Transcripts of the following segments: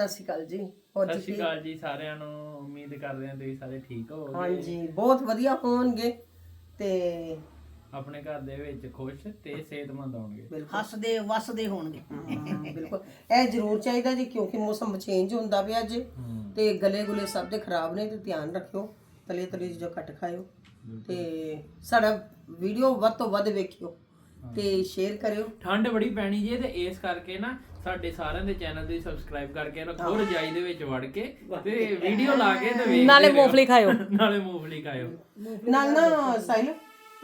ਸਤਿ ਸ਼੍ਰੀ ਅਕਾਲ ਜੀ ਹੋਰ ਸਤਿ ਸ਼੍ਰੀ ਅਕਾਲ ਜੀ ਸਾਰਿਆਂ ਨੂੰ ਉਮੀਦ ਕਰਦੇ ਹਾਂ ਤੁਸੀਂ ਸਾਰੇ ਠੀਕ ਹੋਵੋਗੇ। ਹਾਂਜੀ ਬਹੁਤ ਵਧੀਆ ਹੋਣਗੇ ਤੇ ਆਪਣੇ ਘਰ ਦੇ ਵਿੱਚ ਖੁਸ਼ ਤੇ ਸਿਹਤਮੰਦ ਹੋਣਗੇ। ਬਿਲਕੁਲ। ਹੱਸਦੇ ਵਸਦੇ ਹੋਣਗੇ। ਹਾਂ, ਬਿਲਕੁਲ। ਇਹ ਜ਼ਰੂਰ ਚਾਹੀਦਾ ਜੀ ਕਿਉਂਕਿ ਮੌਸਮ ਚੇਂਜ ਹੁੰਦਾ ਪਿਆ ਜੀ ਤੇ ਗਲੇ ਗੁਲੇ ਸਭ ਦੇ ਖਰਾਬ ਨੇ ਤੇ ਧਿਆਨ ਰੱਖਿਓ ਤਲੇ ਤਲੇ ਜੋ ਘੱਟ ਖਾਇਓ ਤੇ ਸਾਡਾ ਵੀਡੀਓ ਵੱਧ ਤੋਂ ਵੱਧ ਵੇਖਿਓ ਤੇ ਸ਼ੇਅਰ ਕਰਿਓ। ਠੰਡ ਬੜੀ ਪੈਣੀ ਜੇ ਤੇ ਇਸ ਕਰਕੇ ਨਾ ਸਾਡੇ ਸਾਰਿਆਂ ਦੇ ਚੈਨਲ ਤੇ ਸਬਸਕ੍ਰਾਈਬ ਕਰਕੇ ਰੱਖੋ ਰਜਾਈ ਦੇ ਵਿੱਚ ਵੜ ਕੇ ਤੇ ਵੀਡੀਓ ਲਾ ਕੇ ਤੇ ਵੇਖ ਨਾਲੇ ਮੂੰਗਫਲੀ ਖਾਇਓ। ਨਾਲੇ ਮੂੰਗਫਲੀ ਖਾਇਓ। ਨਾਲ ਨਾ ਸਾਹਿਲ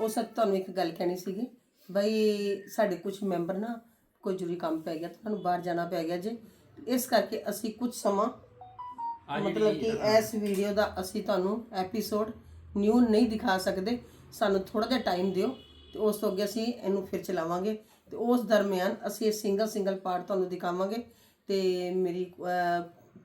ਉਹ ਸੱਚ ਤੁਹਾਨੂੰ ਇੱਕ ਗੱਲ ਕਹਿਣੀ ਸੀਗੀ ਬਈ ਸਾਡੇ ਕੁਝ ਮੈਂਬਰ ਨਾ ਕੋਈ ਜ਼ਰੂਰੀ ਕੰਮ ਪੈ ਗਿਆ ਤੁਹਾਨੂੰ ਬਾਹਰ ਜਾਣਾ ਪੈ ਗਿਆ ਜੇ ਇਸ ਕਰਕੇ ਅਸੀਂ ਕੁਝ ਸਮਾਂ ਮਤਲਬ ਕਿ ਇਸ ਵੀਡੀਓ ਦਾ ਅਸੀਂ ਤੁਹਾਨੂੰ ਐਪੀਸੋਡ ਨਿਊ ਨਹੀਂ ਦਿਖਾ ਸਕਦੇ ਸਾਨੂੰ ਥੋੜਾ ਜਿਹਾ ਟਾਈਮ ਦਿਓ ਤੇ ਉਸ ਤੋਂ ਅੱਗੇ ਅਸੀਂ ਇਹਨੂੰ ਫਿਰ ਚਲਾਵਾਂਗੇ। ਤੇ ਉਸ ਦਰਮਿਆਨ ਅਸੀਂ ਸਿੰਗਲ ਸਿੰਗਲ ਪਾਰਟ ਤੁਹਾਨੂੰ ਦਿਖਾਵਾਂਗੇ ਤੇ ਮੇਰੀ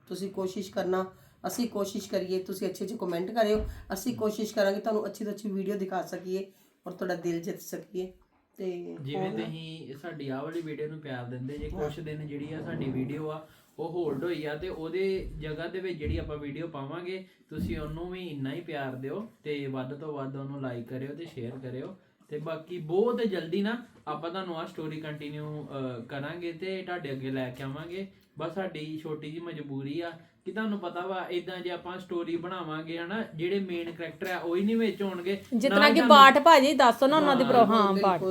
ਤੁਸੀਂ ਕੋਸ਼ਿਸ਼ ਕਰਨਾ ਅਸੀਂ ਕੋਸ਼ਿਸ਼ ਕਰੀਏ ਤੁਸੀਂ ਅੱਛੇ ਅੱਛੇ ਕਮੈਂਟ ਕਰਿਓ ਅਸੀਂ ਕੋਸ਼ਿਸ਼ ਕਰਾਂਗੇ ਤੁਹਾਨੂੰ ਅੱਛੀ ਤੋਂ ਅੱਛੀ ਵੀਡੀਓ ਦਿਖਾ ਸਕੀਏ ਔਰ ਤੁਹਾਡਾ ਦਿਲ ਜਿੱਤ ਸਕੀਏ। ਤੇ ਜਿਵੇਂ ਤੁਸੀਂ ਸਾਡੀ ਆਹ ਵਾਲੀ ਵੀਡੀਓ ਨੂੰ ਪਿਆਰ ਦਿੰਦੇ ਜੇ ਕੁਝ ਦਿਨ ਜਿਹੜੀ ਆ ਸਾਡੀ ਵੀਡੀਓ ਆ ਉਹ ਹੋਲਡ ਹੋਈ ਆ ਤੇ ਉਹਦੇ ਜਗ੍ਹਾ ਦੇ ਵਿੱਚ ਜਿਹੜੀ ਆਪਾਂ ਵੀਡੀਓ ਪਾਵਾਂਗੇ ਤੁਸੀਂ ਉਹਨੂੰ ਵੀ ਇੰਨਾ ਹੀ ਪਿਆਰ ਦਿਓ ਤੇ ਵੱਧ ਤੋਂ ਵੱਧ ਉਹਨੂੰ ਲਾਈਕ ਕਰਿਓ ਤੇ ਸ਼ੇਅਰ ਕਰਿਓ ਤੇ ਬਾਕੀ ਬਹੁਤ ਜਲਦੀ ਨਾ ਆਪਾਂ ਤੁਹਾਨੂੰ ਆ ਸਟੋਰੀ ਕੰਟੀਨਿਊ ਕਰਾਂਗੇ ਤੇ ਤੁਹਾਡੇ ਅੱਗੇ ਲੈ ਕੇ ਆਵਾਂਗੇ। ਬਸ ਸਾਡੀ ਛੋਟੀ ਜੀ ਮਜਬੂਰੀ ਆ ਕਿ ਤੁਹਾਨੂੰ ਪਤਾ ਵਾ ਇਦਾਂ ਜੇ ਆਪਾਂ ਸਟੋਰੀ ਬਣਾਵਾਂਗੇ ਹਨਾ ਜਿਹੜੇ ਮੇਨ ਕਰੈਕਟਰ ਆ ਉਹ ਹੀ ਨਹੀਂ ਵਿੱਚ ਹੋਣਗੇ। ਜਿਤਨਾ ਕਿ ਬਾਟ ਭਾਜੀ ਦੱਸੋ ਨਾ ਉਹਨਾਂ ਦੀ ਪ੍ਰੋ ਹਾਂ ਬਾਟ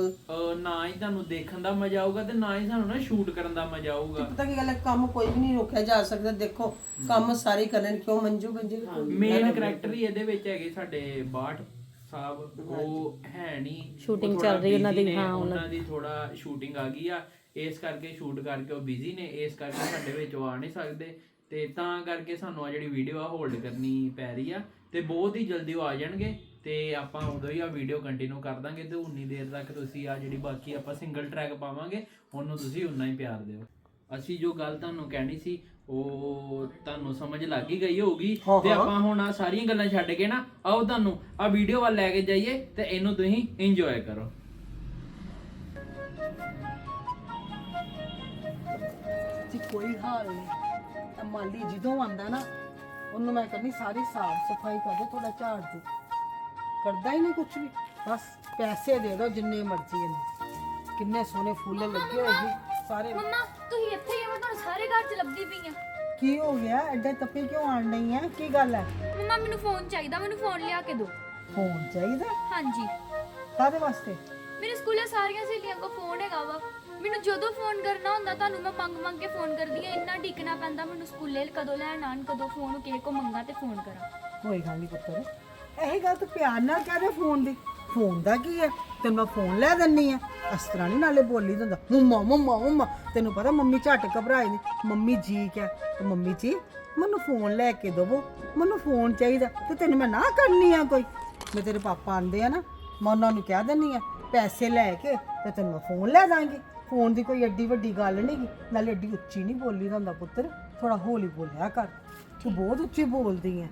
ਨਾ ਹੀ ਤੁਹਾਨੂੰ ਦੇਖਣ ਦਾ ਮਜ਼ਾ ਆਊਗਾ ਤੇ ਨਾ ਹੀ ਸਾਨੂੰ ਨਾ ਸ਼ੂਟ ਕਰਨ ਦਾ ਮਜ਼ਾ ਆਊਗਾ। ਪਤਾ ਕੀ ਗੱਲ ਹੈ ਕੰਮ ਕੋਈ ਵੀ ਨਹੀਂ ਰੋਕਿਆ ਜਾ ਸਕਦਾ। ਦੇਖੋ ਕੰਮ ਸਾਰੇ ਕਰਨੇ ਕਿਉਂ ਮੰਜੂ ਬੰਜੇ ਮੇਨ ਕਰੈਕਟਰ ਹੀ ਇਹਦੇ ਵਿੱਚ ਹੈਗੇ ਸਾਡੇ ਬਾਟ ਸਾਹਿਬ ਉਹ ਹੈ ਨਹੀਂ। Shooting ਚੱਲ ਰਹੀ ਉਹਨਾਂ ਦੀ, ਹਾਂ, ਉਹਨਾਂ ਦੀ ਥੋੜਾ ਸ਼ੂਟਿੰਗ ਆ ਗਈ ਆ। ਇਸ ਕਰਕੇ ਸ਼ੂਟ ਕਰਕੇ ਉਹ ਬਿਜ਼ੀ ਨੇ ਇਸ ਕਰਕੇ ਸਾਡੇ ਵਿੱਚ ਉਹ ਆ ਨਹੀਂ ਸਕਦੇ। ਤੇ ਤਾਂ ਕਰਕੇ ਸਾਨੂੰ ਆ ਜਿਹੜੀ ਵੀਡੀਓ ਆ ਹੋਲਡ ਕਰਨੀ ਪੈ ਰਹੀ ਆ। ਤੇ ਬਹੁਤ ਹੀ ਜਲਦੀ ਉਹ ਆ ਜਾਣਗੇ। ਤੇ ਆਪਾਂ ਉਦੋਂ ਹੀ ਆ ਵੀਡੀਓ ਕੰਟੀਨਿਊ ਕਰ ਦਾਂਗੇ ਤੇ ਉਨੀ ਦੇਰ ਤੱਕ ਤੁਸੀਂ ਆ ਜਿਹੜੀ ਬਾਕੀ ਆਪਾਂ ਸਿੰਗਲ ਟਰੈਕ ਪਾਵਾਂਗੇ ਉਹਨੂੰ ਤੁਸੀਂ ਉਨਾ ਹੀ ਪਿਆਰ ਦਿਓ। ਅਸੀਂ ਜੋ ਗੱਲ ਤੁਹਾਨੂੰ ਕਹਿਣੀ ਸੀ ਉਹ ਤੁਹਾਨੂੰ ਸਮਝ ਲੱਗ ਹੀ ਗਈ ਹੋਊਗੀ। ਤੇ ਆਪਾਂ ਹੁਣ ਆ ਸਾਰੀਆਂ ਗੱਲਾਂ ਛੱਡ ਕੇ ਨਾ ਆਓ ਤੁਹਾਨੂੰ ਆ ਵੀਡੀਓ ਵੱਲ ਲੈ ਕੇ ਜਾਈਏ ਤੇ ਇਹਨੂੰ ਤੁਸੀਂ ਇੰਜੋਏ ਕਰੋ। ਜੀ ਕੋਈ ਹਾਲ ਨਹੀਂ। ਤਾਂ ਮਾਲੀ ਜਦੋਂ ਆਂਦਾ ਨਾ ਉਹਨੂੰ ਮੈਂ ਕਹਿੰਦੀ ਸਾਰੀ ਸਾਫ਼ ਸਫ਼ਾਈ ਕਰ ਦੇ ਥੋੜਾ ਝਾੜ ਦੇ ਕਰਦਾ ਹੀ ਨਹੀਂ ਕੁਝ ਵੀ। ਬਸ ਪੈਸੇ ਦੇ ਦੋ ਜਿੰਨੇ ਮਰਜ਼ੀ ਇਹਨੂੰ। ਕਿੰਨੇ ਸੋਹਣੇ ਫੁੱਲ ਲੱਗੇ ਹੋਏ ਸੀ ਸਾਰੇ। ਮੰਮਾ ਤੁਸੀਂ ਇੱਥੇ ਮੈਂ ਤੁਹਾਨੂੰ ਸਾਰੇ ਘਰ ਚ ਲੱਭਦੀ ਪਈ ਆ। ਕੀ ਹੋ ਗਿਆ? ਐਡੇ ਤੱਪੇ ਕਿਉਂ ਆਣ ਨਹੀਂ ਹੈ ਕੀ ਗੱਲ ਹੈ ਮੰਮਾ ਮੈਨੂੰ ਫੋਨ ਚਾਹੀਦਾ ਮੈਨੂੰ ਫੋਨ ਲਿਆ ਕੇ ਦਿਓ। ਫੋਨ ਚਾਹੀਦਾ? ਹਾਂਜੀ। ਕਾਦੇ ਵਾਸਤੇ? ਮੇਰੇ ਸਕੂਲੇ ਸਾਰੀਆਂ ਸਹੇਲੀਆਂ ਕੋਲ ਫੋਨ ਹੈਗਾ ਵਾ। ਮੈਨੂੰ ਜਦੋਂ ਫੋਨ ਕਰਨਾ ਹੁੰਦਾ ਤੁਹਾਨੂੰ ਮੈਂ ਮੰਗ ਮੰਗ ਕੇ ਫੋਨ ਕਰਦੀ ਆ। ਇੰਨਾ ਢਿੱਕਣਾ ਪੈਂਦਾ ਮੈਨੂੰ ਸਕੂਲੇ ਕਦੋਂ ਲੈਣ ਆਣ ਕਦੋਂ ਫੋਨ ਕਿਸੇ ਕੋ ਮੰਗਾ ਤੇ ਫੋਨ ਕਰਾਂ। ਕੋਈ ਗੱਲ ਨਹੀਂ ਪੁੱਤਰ। ਇਹ ਗੱਲ ਤੂੰ ਪਿਆਰ ਨਾਲ ਕਹਿ ਫੋਨ ਦੀ। ਫੋਨ ਦਾ ਕੀ ਹੈ? ਤੈਨੂੰ ਮੈਂ ਫੋਨ ਲੈ ਦਿੰਨੀ ਆ। ਇਸ ਤਰ੍ਹਾਂ ਨਹੀਂ ਨਾਲੇ ਬੋਲੀ ਦਿੰਦਾ। ਮੰਮਾ ਮੰਮਾ ਮੰਮਾ, ਤੈਨੂੰ ਪਤਾ ਮੰਮੀ ਝਟ ਘਬਰਾਈ ਦੀ ਮੰਮੀ ਜੀ ਕਿਆ? ਤੇ ਮੰਮੀ ਜੀ, ਮੈਨੂੰ ਫੋਨ ਲੈ ਕੇ ਦਵੋ। ਮੈਨੂੰ ਫੋਨ ਚਾਹੀਦਾ ਤੇ ਤੈਨੂੰ ਮੈਂ ਨਾ ਕਰਨੀ ਆ ਕੋਈ। ਮੈਂ ਤੇਰੇ ਪਾਪਾ ਆਂਦੇ ਆ ਨਾ, ਮੈਂ ਉਹਨਾਂ ਨੂੰ ਕਹਿ ਦਿੰਨੀ ਆ, ਪੈਸੇ ਲੈ ਕੇ ਤੇ ਤੈਨੂੰ ਫੋਨ ਲੈ ਦਾਂਗੀ। ਫੋਨ ਦੀ ਕੋਈ ਐਡੀ ਵੱਡੀ ਗੱਲ ਨਹੀਂ ਨਾਲੇ ਐਡੀ ਉੱਚੀ ਨਹੀਂ ਬੋਲੀ ਦਾ ਹੁੰਦਾ ਪੁੱਤਰ। ਥੋੜਾ ਹੌਲੀ ਬੋਲਿਆ ਕਰ। ਤੂੰ ਬਹੁਤ ਉੱਚੀ ਬੋਲਦੀ ਹੈ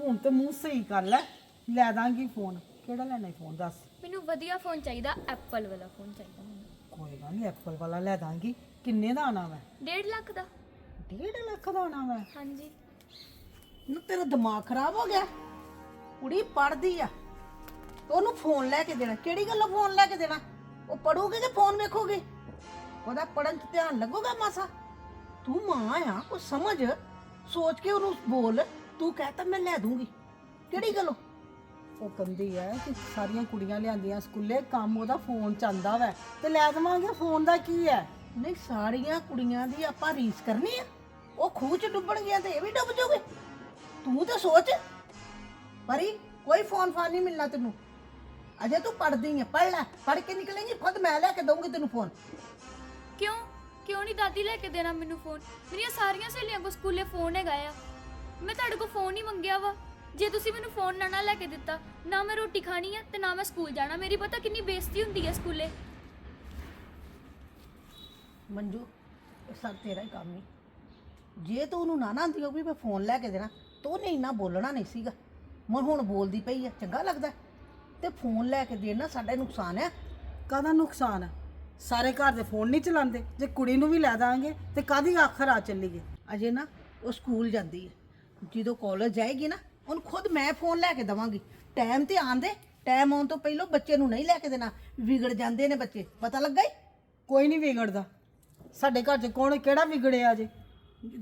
ਹੁਣ ਤੇ ਮੂੰਹ ਸਹੀ ਕਰ ਲੈ। ਲੈ ਦਾਂਗੀ ਫੋਨ ਕਿਹੜਾ ਲੈਣਾ ਫੋਨ ਦੱਸ। ਮੈਨੂੰ ਵਧੀਆ ਫੋਨ ਚਾਹੀਦਾ ਐਪਲ ਵਾਲਾ ਫੋਨ ਚਾਹੀਦਾ ਮੈਨੂੰ। ਕੋਈ ਗੱਲ ਨਹੀਂ ਐਪਲ ਵਾਲਾ ਲੈ ਦਾਂਗੀ। ਕਿੰਨੇ ਦਾ ਆਣਾ ਵਾ? 1.5 ਲੱਖ ਦਾ। 1.5 ਲੱਖ ਦਾ ਆਣਾ ਵਾ? ਹਾਂਜੀ। ਨਾ ਤੇਰਾ ਦਿਮਾਗ ਖਰਾਬ ਹੋ ਗਿਆ? ਕੁੜੀ ਪੜਦੀ ਆ। ਉਹਨੂੰ ਫੋਨ ਲੈ ਕੇ ਦੇਣਾ। ਕਿਹੜੀ ਗੱਲੋਂ ਫੋਨ ਲੈ ਕੇ ਦੇਣਾ? ਉਹ ਪੜੂਗੀ ਕਿ ਫੋਨ ਵੇਖੂਗੀ? ਉਹਦਾ ਪੜਨ 'ਚ ਧਿਆਨ ਲੱਗੂਗਾ ਮਾਸਾ। ਤੂੰ ਮਾਂ ਆ ਕੁਝ ਸਮਝ। ਸੋਚ ਕੇ ਉਹਨੂੰ ਬੋਲ। ਤੂੰ ਕਹਤਾ ਮੈਂ ਲੈ ਦੂੰਗੀ। ਕਿਹੜੀ ਗੱਲੋਂ? ਉਹ ਕਹਿੰਦੀ ਹੈ ਕਿ ਸਾਰੀਆਂ ਕੁੜੀਆਂ ਲਿਆਂਦੀਆਂ ਸਕੂਲੇ, ਕੰਮ ਉਹਦਾ ਫੋਨ ਚੱਲਦਾ ਵੈ। ਤੇ ਲੈ ਦੇਵਾਂਗੇ ਫੋਨ ਦਾ ਕੀ ਹੈ? ਨਹੀਂ, ਸਾਰੀਆਂ ਕੁੜੀਆਂ ਦੀ ਆਪਾਂ ਰੀਸ ਕਰਨੀ ਆ। ਉਹ ਖੂਹ 'ਚ ਡੁੱਬਣ ਤੇ ਇਹ ਵੀ ਡੁੱਬ ਜਾਓਗੇ ਤੂੰ ਤਾਂ ਸੋਚ। ਪਰੀ, ਕੋਈ ਫੋਨ ਫਾਨ ਨਹੀਂ ਮਿਲਣਾ ਤੈਨੂੰ। ਅਜੇ ਤੂੰ ਪੜਦੀ ਹੈ ਪੜ ਲੈ। ਪੜ ਕੇ ਨਿਕਲੇਂਗੀ, ਖੁਦ ਮੈਂ ਲੈ ਕੇ ਦਊਂਗੀ ਤੈਨੂੰ ਫੋਨ ਕਿਉਂ? ਕਿਉਂ ਨਹੀਂ ਦਾਦੀ ਲੈ ਕੇ ਦੇਣਾ ਮੈਨੂੰ ਫੋਨ ਮੇਰੀਆਂ ਸਾਰੀਆਂ ਸਹੇਲੀਆਂ ਕੋਲ ਸਕੂਲੇ ਫੋਨ ਹੈਗਾ ਆ। ਮੈਂ ਤੁਹਾਡੇ ਕੋਲ ਫੋਨ ਹੀ ਮੰਗਿਆ ਵਾ। ਜੇ ਤੁਸੀਂ ਮੈਨੂੰ ਫੋਨ ਨਾ ਨਾ ਲੈ ਕੇ ਦਿੱਤਾ ਨਾ ਮੈਂ ਰੋਟੀ ਖਾਣੀ ਆ ਤੇ ਨਾ ਮੈਂ ਸਕੂਲ ਜਾਣਾ ਮੇਰੀ ਪਤਾ ਕਿੰਨੀ ਬੇਇੱਜ਼ਤੀ ਹੁੰਦੀ ਹੈ ਸਕੂਲੇ? ਮੰਜੂ ਇਹ ਸਭ ਤੇਰਾ ਹੀ ਕੰਮ ਹੈ ਜੇ ਤੂੰ ਉਹਨੂੰ ਨਾ ਨਾ ਆਂਦੀ ਹੋਵੇ ਮੈਂ ਫੋਨ ਲੈ ਕੇ ਦੇਣਾ। ਤੂੰ ਉਹਨੇ ਇੰਨਾ ਬੋਲਣਾ ਨਹੀਂ ਸੀਗਾ। ਮੈਂ ਹੁਣ ਬੋਲਦੀ ਪਈ ਆ ਚੰਗਾ ਲੱਗਦਾ। ਤੇ ਫੋਨ ਲੈ ਕੇ ਦੇਣਾ ਸਾਡਾ ਨੁਕਸਾਨ ਹੈ ਕਾਹਦਾ ਨੁਕਸਾਨ ਹੈ ਸਾਰੇ ਘਰ ਦੇ ਫੋਨ ਨਹੀਂ ਚਲਾਉਂਦੇ। ਜੇ ਕੁੜੀ ਨੂੰ ਵੀ ਲੈ ਦਾਂਗੇ ਤੇ ਕਾਦੀ ਆਖਰ ਆ ਚੱਲੀਏ? ਅਜੇ ਨਾ ਉਹ ਸਕੂਲ ਜਾਂਦੀ ਹੈ ਜਦੋਂ ਕਾਲਜ ਜਾਏਗੀ ਨਾ ਉਹਨੂੰ ਖੁਦ ਮੈਂ ਫੋਨ ਲੈ ਕੇ ਦਵਾਂਗੀ। ਟਾਈਮ ਤੇ ਆਂਦੇ ਟਾਈਮ ਆਉਣ ਤੋਂ ਪਹਿਲਾਂ ਬੱਚੇ ਨੂੰ ਨਹੀਂ ਲੈ ਕੇ ਦੇਣਾ। ਵਿਗੜ ਜਾਂਦੇ ਨੇ ਬੱਚੇ। ਪਤਾ ਲੱਗਾ ਈ? ਕੋਈ ਨਹੀਂ ਵਿਗੜਦਾ। ਸਾਡੇ ਘਰ 'ਚ ਕੌਣ ਕਿਹੜਾ ਵਿਗੜਿਆ ਜੇ?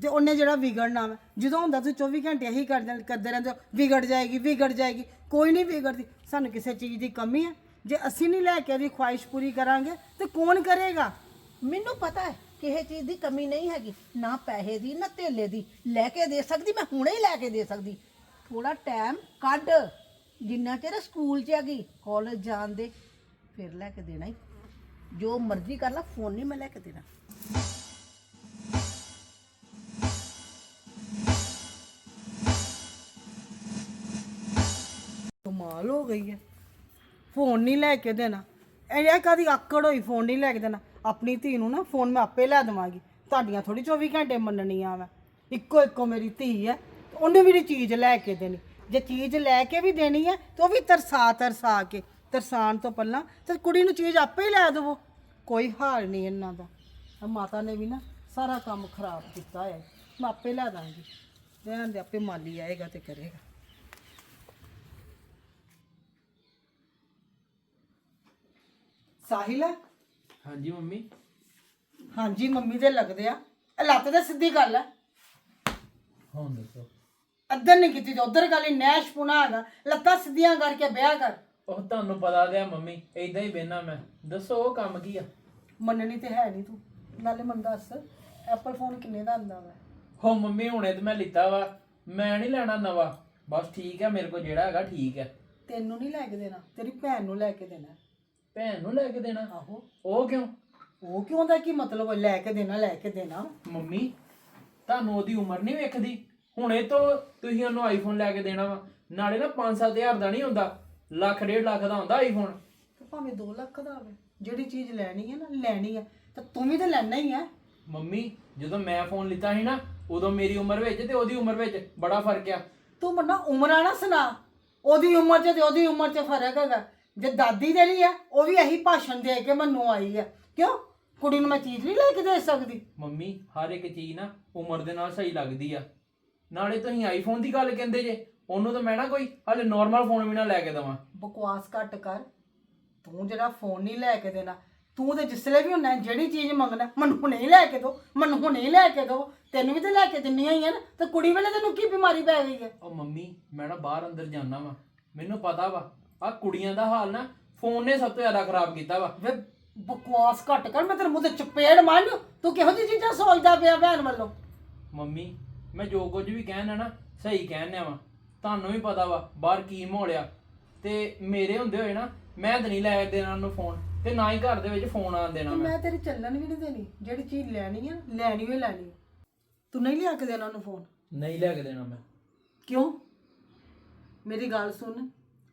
ਤੇ ਉਹਨੇ ਜਿਹੜਾ ਵਿਗੜਨਾ ਵਾ। ਜਦੋਂ ਹੁੰਦਾ ਤੁਸੀਂ 24 ਘੰਟੇ ਇਹੀ ਕਰਦੇ ਕਰਦੇ ਰਹਿੰਦੇ ਹੋ ਵਿਗੜ ਜਾਏਗੀ ਵਿਗੜ ਜਾਏਗੀ। ਕੋਈ ਨਹੀਂ ਵਿਗੜਦੀ। ਸਾਨੂੰ ਕਿਸੇ ਚੀਜ਼ ਦੀ ਕਮੀ ਹੈ ਜੇ ਅਸੀਂ ਨਹੀਂ ਲੈ ਕੇ ਉਹਦੀ ਖੁਆਇਸ਼ ਪੂਰੀ ਕਰਾਂਗੇ ਤੇ ਕੌਣ ਕਰੇਗਾ? ਮੈਨੂੰ ਪਤਾ ਹੈ ਕਿਸੇ ਚੀਜ਼ ਦੀ ਕਮੀ ਨਹੀਂ ਹੈਗੀ। ਨਾ ਪੈਸੇ ਦੀ ਨਾ ਧੇਲੇ ਦੀ। ਲੈ ਕੇ ਦੇ ਸਕਦੀ ਮੈਂ ਹੁਣੇ ਹੀ ਲੈ ਕੇ ਦੇ ਸਕਦੀ। ਥੋੜਾ ਟਾਈਮ ਕੱਢ। ਜਿੰਨਾ ਚਿਰ ਸਕੂਲ ਚ ਹੈਗੀ ਕਾਲਜ ਜਾਣ ਦੇ, ਫਿਰ ਲੈ ਕੇ ਦੇਣਾ ਹੀ। ਜੋ ਮਰਜ਼ੀ ਕਰ ਲੈ ਫੋਨ ਨਹੀਂ ਮੈਂ ਲੈ ਕੇ ਦੇਣਾ। ਕਮਾਲ ਹੋ ਗਈ ਹੈ। ਫੋਨ ਨਹੀਂ ਲੈ ਕੇ ਦੇਣਾ। ਇਹ ਕਦੀ ਆਕੜ ਹੋਈ ਫੋਨ ਨਹੀਂ ਲੈ ਕੇ ਦੇਣਾ। ਆਪਣੀ ਧੀ ਨੂੰ ਨਾ ਫੋਨ ਮੈਂ ਆਪੇ ਲੈ ਦੇਵਾਂਗੀ। ਤੁਹਾਡੀਆਂ ਥੋੜੀ 24 ਘੰਟੇ ਮੰਨਣੀਆਂ ਮੈਂ ਇੱਕੋ ਇੱਕੋ ਮੇਰੀ ਧੀ ਹੈ। ਉਹਨੇ ਵੀ ਨੀ ਚੀਜ਼ ਲੈ ਕੇ ਦੇਣੀ। ਜੇ ਚੀਜ਼ ਲੈ ਕੇ ਵੀ ਦੇਣੀ ਹੈ ਤਾਂ ਉਹ ਵੀ ਤਰਸਾ ਤਰਸਾ ਕੇ ਤਰਸਾਨ ਤੋਂ ਪਹਿਲਾਂ ਤੇ ਕੁੜੀ ਨੂੰ ਚੀਜ਼ ਆਪੇ ਹੀ ਲੈ ਦੇਵੋ। ਕੋਈ ਹਾਲ ਨਹੀਂ ਇਹਨਾਂ ਦਾ। ਆਹ ਮਾਤਾ ਨੇ ਵੀ ਨਾ ਸਾਰਾ ਕੰਮ ਖਰਾਬ ਕੀਤਾ ਹੈ ਮੈਂ ਆਪੇ ਲੈ ਦਾਂਗੀ। ਰਹਿਣ ਦੇ ਆਪੇ ਮਾਲੀ ਆਏਗਾ ਤੇ ਕਰੇਗਾ। ਸਾਹਿਲ? ਹਾਂਜੀ ਮੰਮੀ। ਹਾਂਜੀ ਮੰਮੀ ਦੇ ਲੱਗਦੇ ਆ। ਇਹ ਲੱਤ ਤੇ ਸਿੱਧੀ ਗੱਲ ਹੈ ਹੁਣ ਦੱਸੋ। ਅੱਧਰ ਨਹੀਂ ਕੀਤੀ ਤੇ ਉਧਰ ਗੱਲ ਨੈਸ਼ ਪੁਣਾ ਹੈਗਾ। ਲੱਤਾਂ ਸਿੱਧੀਆਂ ਕਰਕੇ ਵਿਆਹ ਕਰ। ਉਹ ਤੁਹਾਨੂੰ ਪਤਾ ਤੇ ਆ ਮੰਮੀ ਏਦਾਂ ਹੀ ਬਹਿਣਾ ਮੈਂ। ਦੱਸੋ ਉਹ ਕੰਮ ਕੀ ਆ? ਮੰਨਣੀ ਤੇ ਹੈ ਨਹੀਂ ਤੂੰ। ਨਾਲੇ ਮਨ ਦੱਸ ਐਪਲ ਫੋਨ ਕਿੰਨੇ ਦਾ ਆਂਦਾ ਵਾ? ਹੋ ਮੰਮੀ ਹੁਣੇ ਤੇ ਮੈਂ ਲਿੱਤਾ ਵਾ। ਮੈਂ ਨਹੀਂ ਲੈਣਾ ਨਵਾਂ। ਬਸ ਠੀਕ ਹੈ ਮੇਰੇ ਕੋਲ ਜਿਹੜਾ ਹੈਗਾ ਠੀਕ ਹੈ ਤੈਨੂੰ ਨਹੀਂ ਲੈ ਕੇ ਦੇਣਾ ਤੇਰੀ ਭੈਣ ਨੂੰ ਲੈ ਕੇ ਦੇਣਾ। ਭੈਣ ਨੂੰ ਲੈ ਕੇ ਦੇਣਾ? ਆਹੋ। ਉਹ ਕਿਉਂ? ਉਹ ਕਿਉਂ ਦਾ ਕੀ ਮਤਲਬ? ਹੈ ਲੈ ਕੇ ਦੇਣਾ ਲੈ ਕੇ ਦੇਣਾ। ਮੰਮੀ ਤੁਹਾਨੂੰ ਉਹਦੀ ਉਮਰ ਨਹੀਂ ਵੇਖਦੀ? ਹੁਣੇ ਤੋਂ ਤੁਸੀਂ ਉਹਨੂੰ ਆਈਫੋਨ ਲੈ ਕੇ ਦੇਣਾ ਵਾ। ਨਾਲੇ ਨਾ 5-7000 ਦਾ ਨਹੀਂ ਹੁੰਦਾ ਲੱਖ ਡੇਢ ਲੱਖ ਦਾ ਹੁੰਦਾ ਆਈਫੋਨ ਤੇ ਭਾਵੇਂ 2 ਲੱਖ ਦਾ ਹੋਵੇ ਜਿਹੜੀ ਚੀਜ਼ ਲੈਣੀ ਹੈ ਨਾ ਲੈਣੀ ਹੈ ਤਾਂ ਤੂੰ ਵੀ ਤਾਂ ਲੈਣਾ ਹੀ ਹੈ ਮੰਮੀ ਜਦੋਂ ਮੈਂ ਫੋਨ ਲਿੱਤਾ ਸੀ ਨਾ ਉਦੋਂ ਮੇਰੀ ਉਮਰ ਵਿੱਚ ਤੇ ਉਹਦੀ ਉਮਰ ਵਿੱਚ ਬੜਾ ਫ਼ਰਕ ਆ। ਤੂੰ ਮੰਨਾ ਉਮਰਾਂ ਨਾ ਸੁਣਾ। ਉਹਦੀ ਉਮਰ 'ਚ ਤੇ ਉਹਦੀ ਉਮਰ 'ਚ ਫ਼ਰਕ ਹੈਗਾ। ਜੇ ਦਾਦੀ ਤੇਰੀ ਹੈ ਉਹ ਵੀ ਇਹੀ ਭਾਸ਼ਣ ਦੇ ਕੇ ਮੈਨੂੰ ਆਈ ਹੈ ਕਿਉਂ? ਕੁੜੀ ਨੂੰ ਮੈਂ ਚੀਜ਼ ਨਹੀਂ ਲੈ ਕੇ ਦੇ ਸਕਦੀ। ਮੰਮੀ ਹਰ ਇੱਕ ਚੀਜ਼ ਨਾ ਉਮਰ ਦੇ ਨਾਲ ਸਹੀ ਲੱਗਦੀ ਆ। ਨਾਲੇ ਤੁਸੀਂ ਆਈਫੋਨ ਦੀ ਗੱਲ ਕਹਿੰਦੇ ਜੇ ਉਹਨੂੰ ਤਾਂ ਮੈਂ ਨਾ ਕੋਈ ਹਲੇ ਨਾਰਮਲ ਫੋਨ ਵੀ ਨਾ ਲੈ ਕੇ ਦਵਾਂ। ਬਕਵਾਸ ਘੱਟ ਕਰ। ਤੂੰ ਜਿਹੜਾ ਫੋਨ ਨਹੀਂ ਲੈ ਕੇ ਦੇਣਾ ਤੂੰ ਤੇ ਜਿਸਲੇ ਵੀ ਹੁੰਨਾ ਜਿਹੜੀ ਚੀਜ਼ ਮੰਗਣਾ ਮੈਨੂੰ ਹੁਣੇ ਹੀ ਲੈ ਕੇ ਦੋ ਮੈਨੂੰ ਹੁਣੇ ਹੀ ਲੈ ਕੇ ਦੋ। ਤੈਨੂੰ ਵੀ ਤੇ ਲੈ ਕੇ ਦਿੰਨੀਆਂ ਹੀ ਆ ਨਾ ਤੇ ਕੁੜੀ ਵੇਲੇ ਤੈਨੂੰ ਕੀ ਬਿਮਾਰੀ ਪੈ ਗਈ ਹੈ ਉਹ ਮੰਮੀ ਮੈਂ ਨਾ ਬਾਹਰ ਅੰਦਰ ਜਾਣਾ ਵਾ। ਮੈਨੂੰ ਪਤਾ ਵਾ ਆ ਕੁੜੀਆਂ ਦਾ ਹਾਲ ਨਾ ਫੋਨ ਨੇ ਸਭ ਤੋਂ ਜ਼ਿਆਦਾ ਖਰਾਬ ਕੀਤਾ ਵਾ। ਵੇ ਬਕਵਾਸ ਘੱਟ ਕਰ ਮੈਂ ਤੇਰੇ ਮੂੰਹ ਤੇ ਚਪੇੜ ਮਾਰੂ ਤੂੰ ਕਿਹੋ ਜਿਹੀ ਚੀਜ਼ਾਂ ਸੋਚਦਾ ਪਿਆ ਭੈਣ ਵੱਲੋਂ? ਮੰਮੀ ਮੈਂ ਜੋ ਕੁਝ ਵੀ ਕਹਿਣਾ ਨਾ ਸਹੀ ਕਹਿਣਾ ਵਾ। ਤੁਹਾਨੂੰ ਵੀ ਪਤਾ ਵਾ ਬਾਹਰ ਕੀ ਮਾਹੌਲ ਆ। ਤੇ ਮੇਰੇ ਹੁੰਦੇ ਹੋਏ ਨਾ ਮੈਂ ਤਾਂ ਨਹੀਂ ਲੈ ਦੇਣਾ ਉਹਨੂੰ ਫੋਨ ਤੇ ਨਾ ਹੀ ਘਰ ਦੇ ਵਿੱਚ ਫੋਨ ਆਣ ਦੇਣਾ ਤੇ ਮੈਂ। ਮੈਂ ਤੇਰੀ ਚੱਲਣ ਵੀ ਨਹੀਂ ਦੇਣੀ। ਜਿਹੜੀ ਚੀਜ਼ ਲੈਣੀ ਆ ਲੈਣੀ ਹੀ ਲੈਣੀ। ਤੂੰ ਨਹੀਂ ਲਿਆ ਕੇ ਦੇਣਾ ਉਹਨੂੰ ਫੋਨ ਨਹੀਂ ਲੈ ਕੇ ਦੇਣਾ ਮੈਂ। ਕਿਉਂ? ਮੇਰੀ ਗੱਲ ਸੁਣ।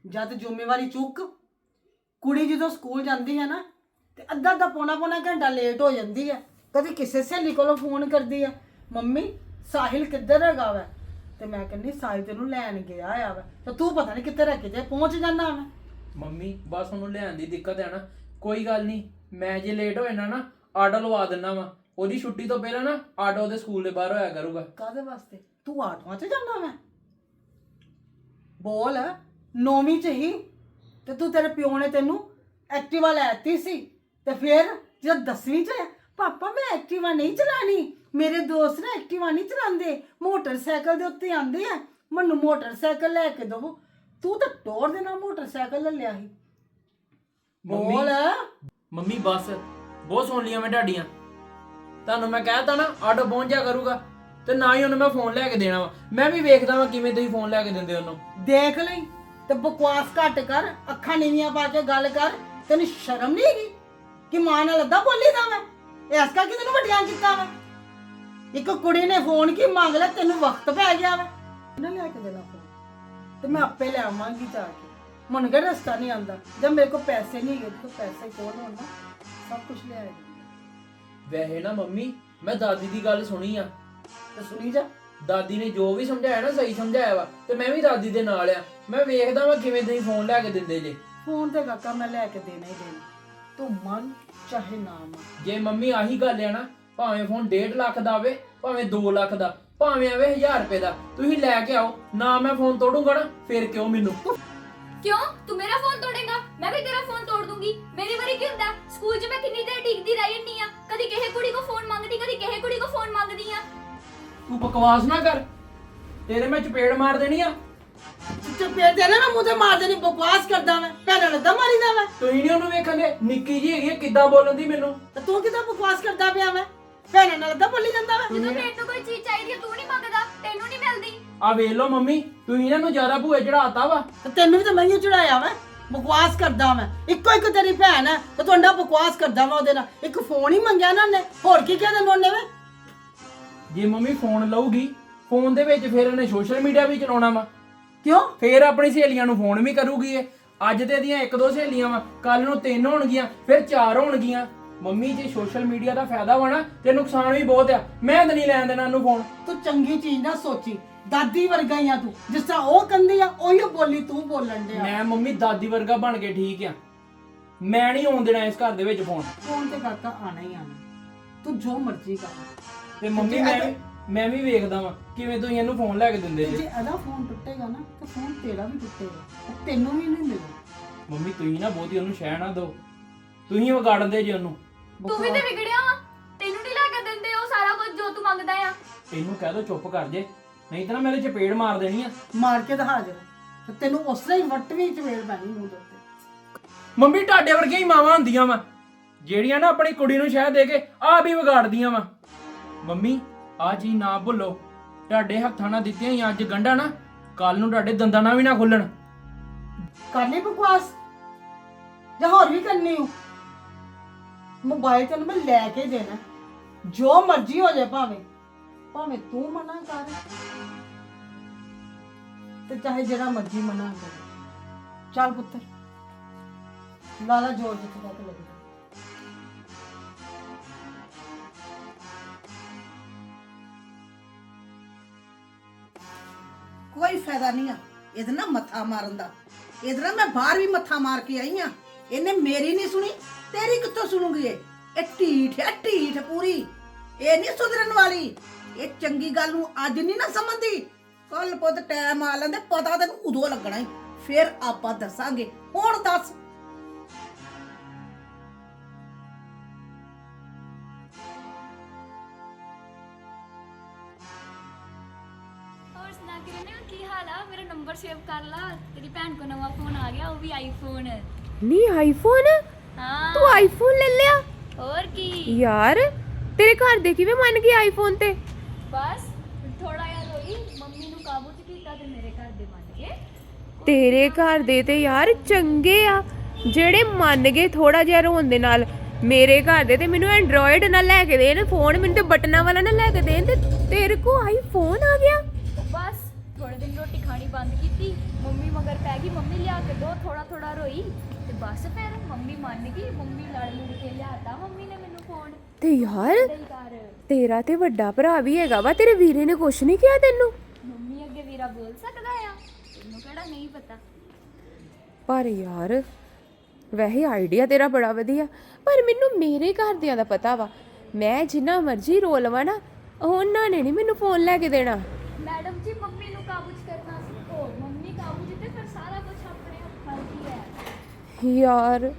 ਜਦ ਜ਼ਿੰਮੇਵਾਰੀ ਚੁੱਕ। ਕੁੜੀ ਜਦੋਂ ਸਕੂਲ ਜਾਂਦੀ ਹੈ ਨਾ ਤੇ ਅੱਧਾ ਅੱਧਾ ਪੌਣਾ ਪੌਣਾ ਘੰਟਾ ਲੇਟ ਹੋ ਜਾਂਦੀ ਹੈ। ਕਦੀ ਕਿਸੇ ਸਹੇਲੀ ਕੋਲੋਂ ਫੋਨ ਕਰਦੀ ਹੈ। ਮੰਮੀ ਸਾਹਿਲ ਕਿੱਧਰ ਹੈਗਾ ਵਾ? ਤੇ ਮੈਂ ਕਹਿੰਦੀ ਸਾਹਿਲ ਤੈਨੂੰ ਲੈਣ ਗਿਆ ਆ ਵਾ। ਤੇ ਤੂੰ ਪਤਾ ਨਹੀਂ ਕਿੱਥੇ ਰੱਖ ਕੇ ਤੇ ਪਹੁੰਚ ਜਾਂਦਾ ਵਾ। ਮੰਮੀ ਬਸ ਉਹਨੂੰ ਲਿਆਉਣ ਦੀ ਦਿੱਕਤ ਹੈ ਨਾ। ਕੋਈ ਗੱਲ ਨਹੀਂ ਮੈਂ ਜੇ ਲੇਟ ਹੋਏ ਨਾ ਨਾ ਆਟੋ ਲਵਾ ਦਿੰਨਾ ਵਾ। ਉਹਦੀ ਛੁੱਟੀ ਤੋਂ ਪਹਿਲਾਂ ਨਾ ਆਟੋ ਉਹਦੇ ਸਕੂਲ ਦੇ ਬਾਹਰ ਹੋਇਆ ਕਰੂਗਾ। ਕਾਦੇ ਵਾਸਤੇ? ਤੂੰ ਆਟੋਆਂ 'ਚ ਜਾਂਦਾ ਵਾ? ਬੋਲ ਨੌਵੀਂ 'ਚ ਹੀ। ਤੇ ਤੂੰ ਤੇਰੇ ਪਿਓ ਨੇ ਤੈਨੂੰ ਐਕਟਿਵਾ ਲੈਤੀ ਸੀ। ਤੇ ਫਿਰ ਜਦ 10ਵੀਂ 'ਚ ਪਾਪਾ ਮੈਂ ਐਕਟਿਵਾ ਨਹੀਂ ਚਲਾਣੀ। ਮੇਰੇ ਦੋਸਤ ਨਾ ਐਕਟਿਵਾ ਨਹੀਂ ਚਲਾਉਂਦੇ ਮੋਟਰਸਾਈਕਲ ਦੇ ਉੱਤੇ ਆਂਦੇ ਆ ਮੈਨੂੰ ਮੋਟਰਸਾਈਕਲ ਲੈ ਕੇ ਦਿਓ ਤੂੰ ਤਾਂ ਟੋਰ ਦੇ ਨਾਲ ਮੋਟਰਸਾਈਕਲ ਲੈ ਲਿਆ ਸੀ। ਮੰਮੀ- ਬੋਲ। ਮੰਮੀ ਬਸ। ਬਹੁਤ ਸੁਣ ਲੀਆਂ ਮੈਂ ਢਾਡੀਆਂ। ਤੁਹਾਨੂੰ ਮੈਂ ਕਹਿਤਾ ਨਾ ਆਟੋ ਪਹੁੰਚ ਜਾ ਕਰੂਗਾ। ਤੇ ਨਾ ਹੀ ਉਹਨੂੰ ਮੈਂ ਫੋਨ ਲੈ ਕੇ ਦੇਣਾ ਵਾ। ਮੈਂ ਵੀ ਵੇਖਦਾ ਵਾਂ ਕਿਵੇਂ ਤੁਸੀਂ ਫੋਨ ਲੈ ਕੇ ਦਿੰਦੇ ਉਹਨੂੰ। ਦੇਖ ਲਈ। ਤੇ ਬਕਵਾਸ ਘੱਟ ਕਰ ਅੱਖਾਂ ਨੀਵੀਆਂ ਪਾ ਕੇ ਗੱਲ ਕਰ। ਤੈਨੂੰ ਸ਼ਰਮ ਨਹੀਂ ਹੈਗੀ ਕਿ ਮਾਂ ਨਾਲ ਅੱਧਾ ਬੋਲੀਦਾ ਮੈਂ? ਇਸ ਕਰਕੇ ਤੈਨੂੰ ਵੱਡਿਆਂ ਕੀਤਾ ਵਾ ਇੱਕ ਕੁੜੀ ਨੇ ਫੋਨ ਕੀ ਮੰਗ ਲਿਆ ਤੈਨੂੰ ਵਕਤ ਪੈ ਗਿਆ ਵਾ? ਨਾ ਲਿਆ ਕੇ ਦੇਣਾ ਫੋਨ। ਤੇ ਮੈਂ ਆਪੇ ਲੈ ਆਵਾਂਗੀ ਜਾ ਕੇ। ਮਨ ਕਿਹੜਾ ਰਸਤਾ ਨਹੀਂ ਆਂਦਾ ਜਦ ਮੇਰੇ ਕੋਲ ਪੈਸੇ ਨਹੀਂ ਹੈਗੇ ਤੇ ਪੈਸੇ ਕੋਲ ਹੋਣ ਨਾ ਸਭ ਕੁਝ ਲੈ ਆਏਗੀ ਵੈਸੇ ਨਾ ਮੰਮੀ ਮੈਂ ਦਾਦੀ ਦੀ ਗੱਲ ਸੁਣੀ ਆ। ਤੇ ਸੁਣੀ ਜਾ। ਦਾਦੀ ਨੇ ਜੋ ਵੀ ਸਮਝਾਇਆ ਨਾ ਸਹੀ ਸਮਝਾਇਆ ਵਾ। ਤੇ ਮੈਂ ਵੀ ਦਾਦੀ ਦੇ ਨਾਲ ਆ। ਮੈਂ ਵੇਖਦਾ ਵਾਂ ਕਿਵੇਂ ਤੁਸੀਂ ਫੋਨ ਲੈ ਕੇ ਦਿੰਦੇ ਜੇ। ਫੋਨ ਤੇ ਕਾਕਾ ਮੈਂ ਲੈ ਕੇ ਦੇਣਾ ਹੀ ਦੇਣਾ। ਤੂੰ ਮੰਨ ਚਾਹੇ ਨਾ ਮੰਨ। ਜੇ ਮੰਮੀ ਆਹੀ ਗੱਲ ਆ ਨਾ ਭਾਵੇਂ ਫੋਨ 1.5 ਲੱਖ ਦਾ ਆਵੇ ਭਾਵੇਂ 2 ਲੱਖ ਦਾ ਭਾਵੇਂ ਆਵੇ 1000 ਰੁਪਏ ਦਾ। ਤੁਸੀਂ ਲੈ ਕੇ ਆਓ ਨਾ ਮੈਂ ਫੋਨ ਤੋੜੂੰਗਾ ਨਾ ਫਿਰ ਕਿਉਂ ਮੈਨੂੰ? ਕਿਉਂ? ਤੂੰ ਮੇਰਾ ਫੋਨ ਤੋੜੇਗਾ? ਮੈਂ ਵੀ ਤੇਰਾ ਫੋਨ ਤੋੜ ਦੂੰਗੀ। ਮੇਰੀ ਵਾਰੀ ਕੀ ਹੁੰਦਾ? ਸਕੂਲ 'ਚ ਮੈਂ ਕਿੰਨੀ ਦੇਰ ਟਿਕਦੀ ਰਹਿ ਜੰਨੀ ਆ ਕਦੀ ਕਿਸੇ ਕੁੜੀ ਕੋ ਫੋਨ ਮੰਗਦੀ ਕਦੀ ਕਿਸੇ ਕੁੜੀ ਕੋ ਫੋਨ ਮੰਗਦੀ ਆ ਤੂੰ ਬਕਵਾਸ ਨਾ ਕਰ। ਤੇਰੇ ਮੈਂ ਚਪੇੜ ਮਾਰ ਦੇਣੀ ਆ। ਚਪੇੜ ਦੇ ਨਾ ਮੈਂ ਮੂੰਹ ਤੇ ਮਾਰ ਦੇਣੀ ਬਕਵਾਸ ਕਰਦਾ ਮੈਂ ਭੈਣਾਂ ਲੱਦਾ ਮਾਰੀਦਾ ਮੈਂ। ਤੁਸੀਂ ਨਹੀਂ ਉਹਨੂੰ ਵੇਖਣਗੇ ਨਿੱਕੀ ਜੀ ਹੈਗੀ ਆ, ਕਿੱਦਾਂ ਬੋਲਣ ਦੀ ਮੈਨੂੰ? ਤੇ ਤੂੰ ਕਿਦਾਂ ਬਕਵਾਸ ਕਰਦਾ ਪਿਆ ਮੈਂ? ਭੈਣਾਂ ਨਾਲ ਲੱਦਾ ਬੋਲੀ ਜਾਂਦਾ ਮੈਂ ਜਦੋਂ ਤੈਨੂੰ ਕੋਈ ਚੀਜ਼ ਚਾਹੀਦੀ ਆ, ਤੂੰ ਨਹੀਂ ਮੰਗਦਾ ਤੈਨੂੰ ਨਹੀਂ ਮਿਲਦੀ। ਆ ਵੇਖ ਲਓ ਮੰਮੀ ਤੁਸੀਂ ਇਹਨਾਂ ਨੂੰ ਜ਼ਿਆਦਾ ਭੂਏ ਚੜਾਤਾ ਵਾ। ਤੇ ਤੈਨੂੰ ਵੀ ਤਾਂ ਮੈਂ ਹੀ ਚੜਾਇਆ ਮੈਂ ਬਕਵਾਸ ਕਰਦਾ ਮੈਂ। ਇੱਕੋ ਇੱਕ ਤੇਰੀ ਭੈਣ ਹੈ ਤੇ ਤੂੰ ਅੰਡਾ ਬਕਵਾਸ ਕਰਦਾ ਮੈਂ ਉਹਦੇ ਨਾਲ। ਇੱਕ ਫੋਨ ਹੀ ਮੰਗਿਆ ਨਾ ਉਹਨੇ ਹੋਰ ਕੀ ਕਹਿੰਦੇ ਉਹਨੇ ਵੇ? ਜੇ ਮੰਮੀ ਫੋਨ ਲਊਗੀ ਫੋਨ ਦੇ ਵਿੱਚ ਫਿਰ ਇਹਨੇ ਸੋਸ਼ਲ ਮੀਡੀਆ ਵੀ ਚਲਾਉਣਾ ਵਾ। ਕਿਉਂ? ਫਿਰ ਆਪਣੀ ਸਹੇਲੀਆਂ ਨੂੰ ਫੋਨ ਵੀ ਕਰੂਗੀ ਇਹ। ਅੱਜ ਤੇ ਇਹਦੀਆਂ ਇੱਕ ਦੋ ਸਹੇਲੀਆਂ ਵਾ ਕੱਲ ਨੂੰ ਤਿੰਨ ਹੋਣਗੀਆਂ ਫਿਰ ਚਾਰ ਹੋਣਗੀਆਂ। ਮੰਮੀ ਜੇ ਸੋਸ਼ਲ ਮੀਡੀਆ ਦਾ ਫਾਇਦਾ ਵਾ ਨਾ ਤੇ ਨੁਕਸਾਨ ਵੀ ਬਹੁਤ ਆ। ਮੈਂ ਤਾਂ ਨਹੀਂ ਲੈਣ ਦੇਣਾ ਇਹਨੂੰ ਫੋਨ ਤੂੰ ਚੰਗੀ ਚੀਜ਼ ਨਾ ਸੋਚੀ। ਦਾਦੀ ਵਰਗਾ ਹੀ ਆ ਤੂੰ। ਜਿਸ ਤਰ੍ਹਾਂ ਉਹ ਕੰਦੀ ਆ ਉਹੀ ਬੋਲੀ ਤੂੰ ਬੋਲਣ ਡਿਆ। ਮੈਂ ਮੰਮੀ ਦਾਦੀ ਵਰਗਾ ਬਣ ਕੇ ਠੀਕ ਆ। ਮੈਂ ਨਹੀਂ ਆਉਣ ਦੇਣਾ ਇਸ ਘਰ ਦੇ ਵਿੱਚ ਫੋਨ ਫੋਨ ਤੇ ਕਾਕਾ ਆਣਾ ਹੀ ਆਣਾ। ਤੂੰ ਜੋ ਮਰਜ਼ੀ ਕਰ। ਤੇ ਮੰਮੀ ਮੈਂ ਮੈਂ ਵੀ ਵੇਖਦਾ ਵਾਂ ਕਿਵੇਂ ਤੁਸੀਂ ਇਹਨੂੰ ਫੋਨ ਲੈ ਕੇ ਦਿੰਦੇ ਜੇ। ਜੇ ਇਹਦਾ ਫੋਨ ਟੁੱਟੇਗਾ ਨਾ ਤਾਂ ਫੋਨ ਤੇਰਾ ਵੀ ਟੁੱਟੇਗਾ। ਤੇ ਤੈਨੂੰ ਵੀ ਨਹੀਂ ਮਿਲੇਗਾ ਮੰਮੀ ਤੁਸੀਂ ਨਾ ਬਹੁਤੀ ਉਹਨੂੰ ਸ਼ਹਿ ਨਾ ਦਿਓ। ਤੁਸੀਂ ਵਿਗਾੜਦੇ ਜੇ ਉਹਨੂੰ। ਤੂੰ ਵੀ ਤੇ ਵਿਗੜਿਆ ਵਾ। ਤੈਨੂੰ ਨਹੀਂ ਲੈ ਕੇ ਦਿੰਦੇ ਉਹ ਸਾਰਾ ਕੁਝ ਜੋ ਤੂੰ ਮੰਗਦਾ ਆ। ਇਹਨੂੰ ਕਹਿ ਦੋ ਚੁੱਪ ਕਰ ਜੇ। ਨਹੀਂ ਤਾਂ ਨਾ ਮੇਰੇ ਚਪੇੜ ਮਾਰ ਦੇਣੀ ਆ। ਮਾਰ ਕੇ ਦਿਖਾ ਜਰਾ ਤੇ ਤੈਨੂੰ ਉਸ ਹੀ ਵੱਟ ਵੀ ਚਵੇੜ ਪੈਣੀ ਮੂੰਹ ਦੇ ਉੱਤੇ। ਮੰਮੀ ਤੁਹਾਡੇ ਵਰਗੀਆਂ ਹੀ ਮਾਵਾਂ ਹੁੰਦੀਆਂ ਵਾ। ਜਿਹੜੀਆਂ ਨਾ ਆਪਣੀ ਕੁੜੀ ਨੂੰ ਸ਼ਹਿ ਦੇ ਕੇ ਆਪ ਹੀ ਵਿਗਾੜਦੀਆਂ ਵਾ। ਮੰਮੀ ਆ ਜੀ ਨਾ ਭੁੱਲੋ। ਤੁਹਾਡੇ ਹੱਥਾਂ ਨਾਲ ਦਿੱਤੀਆਂ ਹੀ ਅੱਜ ਗੰਢਾ ਨਾ ਕੱਲ ਨੂੰ ਤੁਹਾਡੇ ਦੰਦਾਂ ਨਾਲ ਵੀ ਨਾ ਖੁੱਲਣ। ਕਰ ਲਈ ਬਕਵਾਸ? ਜਾਂ ਹੋਰ ਵੀ ਕਰਨੀ ਹੂੰ ਮੋਬਾਈਲ ਤੈਨੂੰ ਮੈਂ ਲੈ ਕੇ ਦੇਣਾ। ਜੋ ਮਰਜ਼ੀ ਹੋ ਜਾਏ ਭਾਵੇਂ। ਭਾਵੇਂ ਤੂੰ ਮਨਾ ਕਰ। ਤੇ ਚਾਹੇ ਜਿਹੜਾ ਮਰਜ਼ੀ ਮਨਾ ਕਰ। ਚੱਲ ਪੁੱਤਰ। ਲਾਲਾ ਜੋਰ ਜਿੱਥੇ ਤੱਕ ਲੱਗਦਾ। ਕੋਈ ਫਾਇਦਾ ਨਹੀਂ ਆ। ਇਹਦੇ ਨਾਲ ਮੱਥਾ ਮਾਰਨ ਦਾ। ਇਹਦੇ ਨਾਲ ਮੈਂ ਬਾਹਰ ਵੀ ਮੱਥਾ ਮਾਰ ਕੇ ਆਈ ਆ। ਇਹਨੇ ਮੇਰੀ ਨਹੀਂ ਸੁਣੀ। ਤੇਰੀ ਕਿੱਥੋਂ ਸੁਣੂਗੀ ਇਹ? ਇਹ ਢੀਠ ਹੈ ਢੀਠ ਪੂਰੀ। ਇਹ ਨਹੀਂ ਸੁਧਰਨ ਵਾਲੀ। ਇਹ ਚੰਗੀ ਗੱਲ ਨੂੰ ਅੱਜ ਨਹੀਂ ਨਾ ਸਮਝਦੀ। ਕੱਲ ਪੁੱਤ ਟਾਈਮ ਆ ਲੈਂਦੇ ਪਤਾ ਤੈਨੂੰ ਉਦੋਂ ਲੱਗਣਾ ਹੀ ਫਿਰ ਆਪਾਂ ਦੱਸਾਂਗੇ। ਹੁਣ ਦੱਸ। ਹੋਰ ਸੁਣਾ ਕਿਰਨ ਕੀ ਹਾਲ ਆ? ਮੇਰਾ ਨੰਬਰ ਸੇਵ ਕਰ ਲਾ। ਤੇਰੀ ਭੈਣ ਕੋ ਨਵਾਂ ਫੋਨ ਆ ਗਿਆ ਉਹ ਵੀ ਆਈਫੋਨ ਨਹੀਂ ਆਈਫੋਨ ਹਾਂ। ਤੂੰ ਆਈਫੋਨ ਲੈ ਲਿਆ? ਹੋਰ ਕੀ? ਯਾਰ ਤੇਰੇ ਘਰ ਦੇ ਕਿਵੇਂ ਮੰਨ ਗਏ ਆਈਫੋਨ ਤੇ? ਬਸ ਥੋੜਾ ਜਿਹਾ ਰੋਈ ਮੰਮੀ ਨੂੰ ਕਾਬੂ ਚ ਕੀਤਾ ਤੇ ਮੇਰੇ ਘਰ ਦੇ ਮੰਨ ਗਏ। ਤੇਰੇ ਘਰ ਦੇ ਤੇ ਯਾਰ ਚੰਗੇ ਆ ਜਿਹੜੇ ਮੰਨ ਗਏ ਥੋੜਾ ਜਿਹਾ ਰੋਣ ਦੇ ਨਾਲ। ਮੇਰੇ ਘਰ ਦੇ ਤੇ ਮੈਨੂੰ ਐਂਡਰੋਇਡ ਨਾ ਲੈ ਕੇ ਦੇਣ ਫੋਨ ਮੈਨੂੰ ਤੇ ਬਟਨਾਂ ਵਾਲਾ ਨਾ ਲੈ ਕੇ ਦੇਣ ਤੇ ਤੇਰੇ ਕੋ ਆਈਫੋਨ ਆ ਗਿਆ? ਬਸ ਥੋੜੇ ਦਿਨ ਰੋਟੀ ਖਾਣੀ ਬੰਦ ਕੀਤੀ ਮੰਮੀ ਮਗਰ ਪੈ ਗਈ ਮੰਮੀ ਲਿਆ ਕੇ ਦੋ ਥੋੜਾ ਥੋੜਾ ਰੋਈ। ਬਸ ਫਿਰ ਮੰਮੀ ਮੰਨ ਗਈ ਮੰਮੀ ਲੜ ਲੁੜ ਕੇ ਲਿਆਤਾ ਮੰਮੀ ਨੇ ਮੈਨੂੰ ਫੋਨ ਤੇ ਯਾਰ ਕਰ। ਤੇਰਾ ਤੇ ਵੱਡਾ ਭਰਾ ਵੀ ਹੈਗਾ ਵਾ ਤੇਰੇ ਵੀਰੇ ਨੇ ਕੁਛ ਨਹੀਂ ਕਿਹਾ ਤੈਨੂੰ? ਮੰਮੀ ਅੱਗੇ ਵੀਰਾ ਬੋਲ ਸਕਦਾ ਆ? ਤੈਨੂੰ ਕਿਹੜਾ ਨਹੀਂ ਪਤਾ। ਪਰ ਯਾਰ ਵੈਸੇ ਆਈਡੀਆ ਤੇਰਾ ਬੜਾ ਵਧੀਆ ਪਰ ਮੈਨੂੰ ਮੇਰੇ ਘਰਦਿਆਂ ਦਾ ਪਤਾ ਵਾ। ਮੈਂ ਜਿੰਨਾ ਮਰਜ਼ੀ ਰੋ ਲਵਾਂ ਨਾ ਉਹਨਾਂ ਨੇ ਨਹੀਂ ਮੈਨੂੰ ਫੋਨ ਲੈ ਕੇ ਦੇਣਾ ਮੈਡਮ ਜੀ ਮੰਮੀ ਨੂੰ ਕਾਬੂ ਚ ਕਰਨਾ ਸਿੱਖੋ ਮੰਮੀ ਕਾਬੂ ਚ ਤੇ ਫਿਰ ਸਾਰਾ ਕੁਝ ਆਪਣੇ ਹੱਥਾਂ 'ਚ ਹੀ ਹੈ ਯਾਰ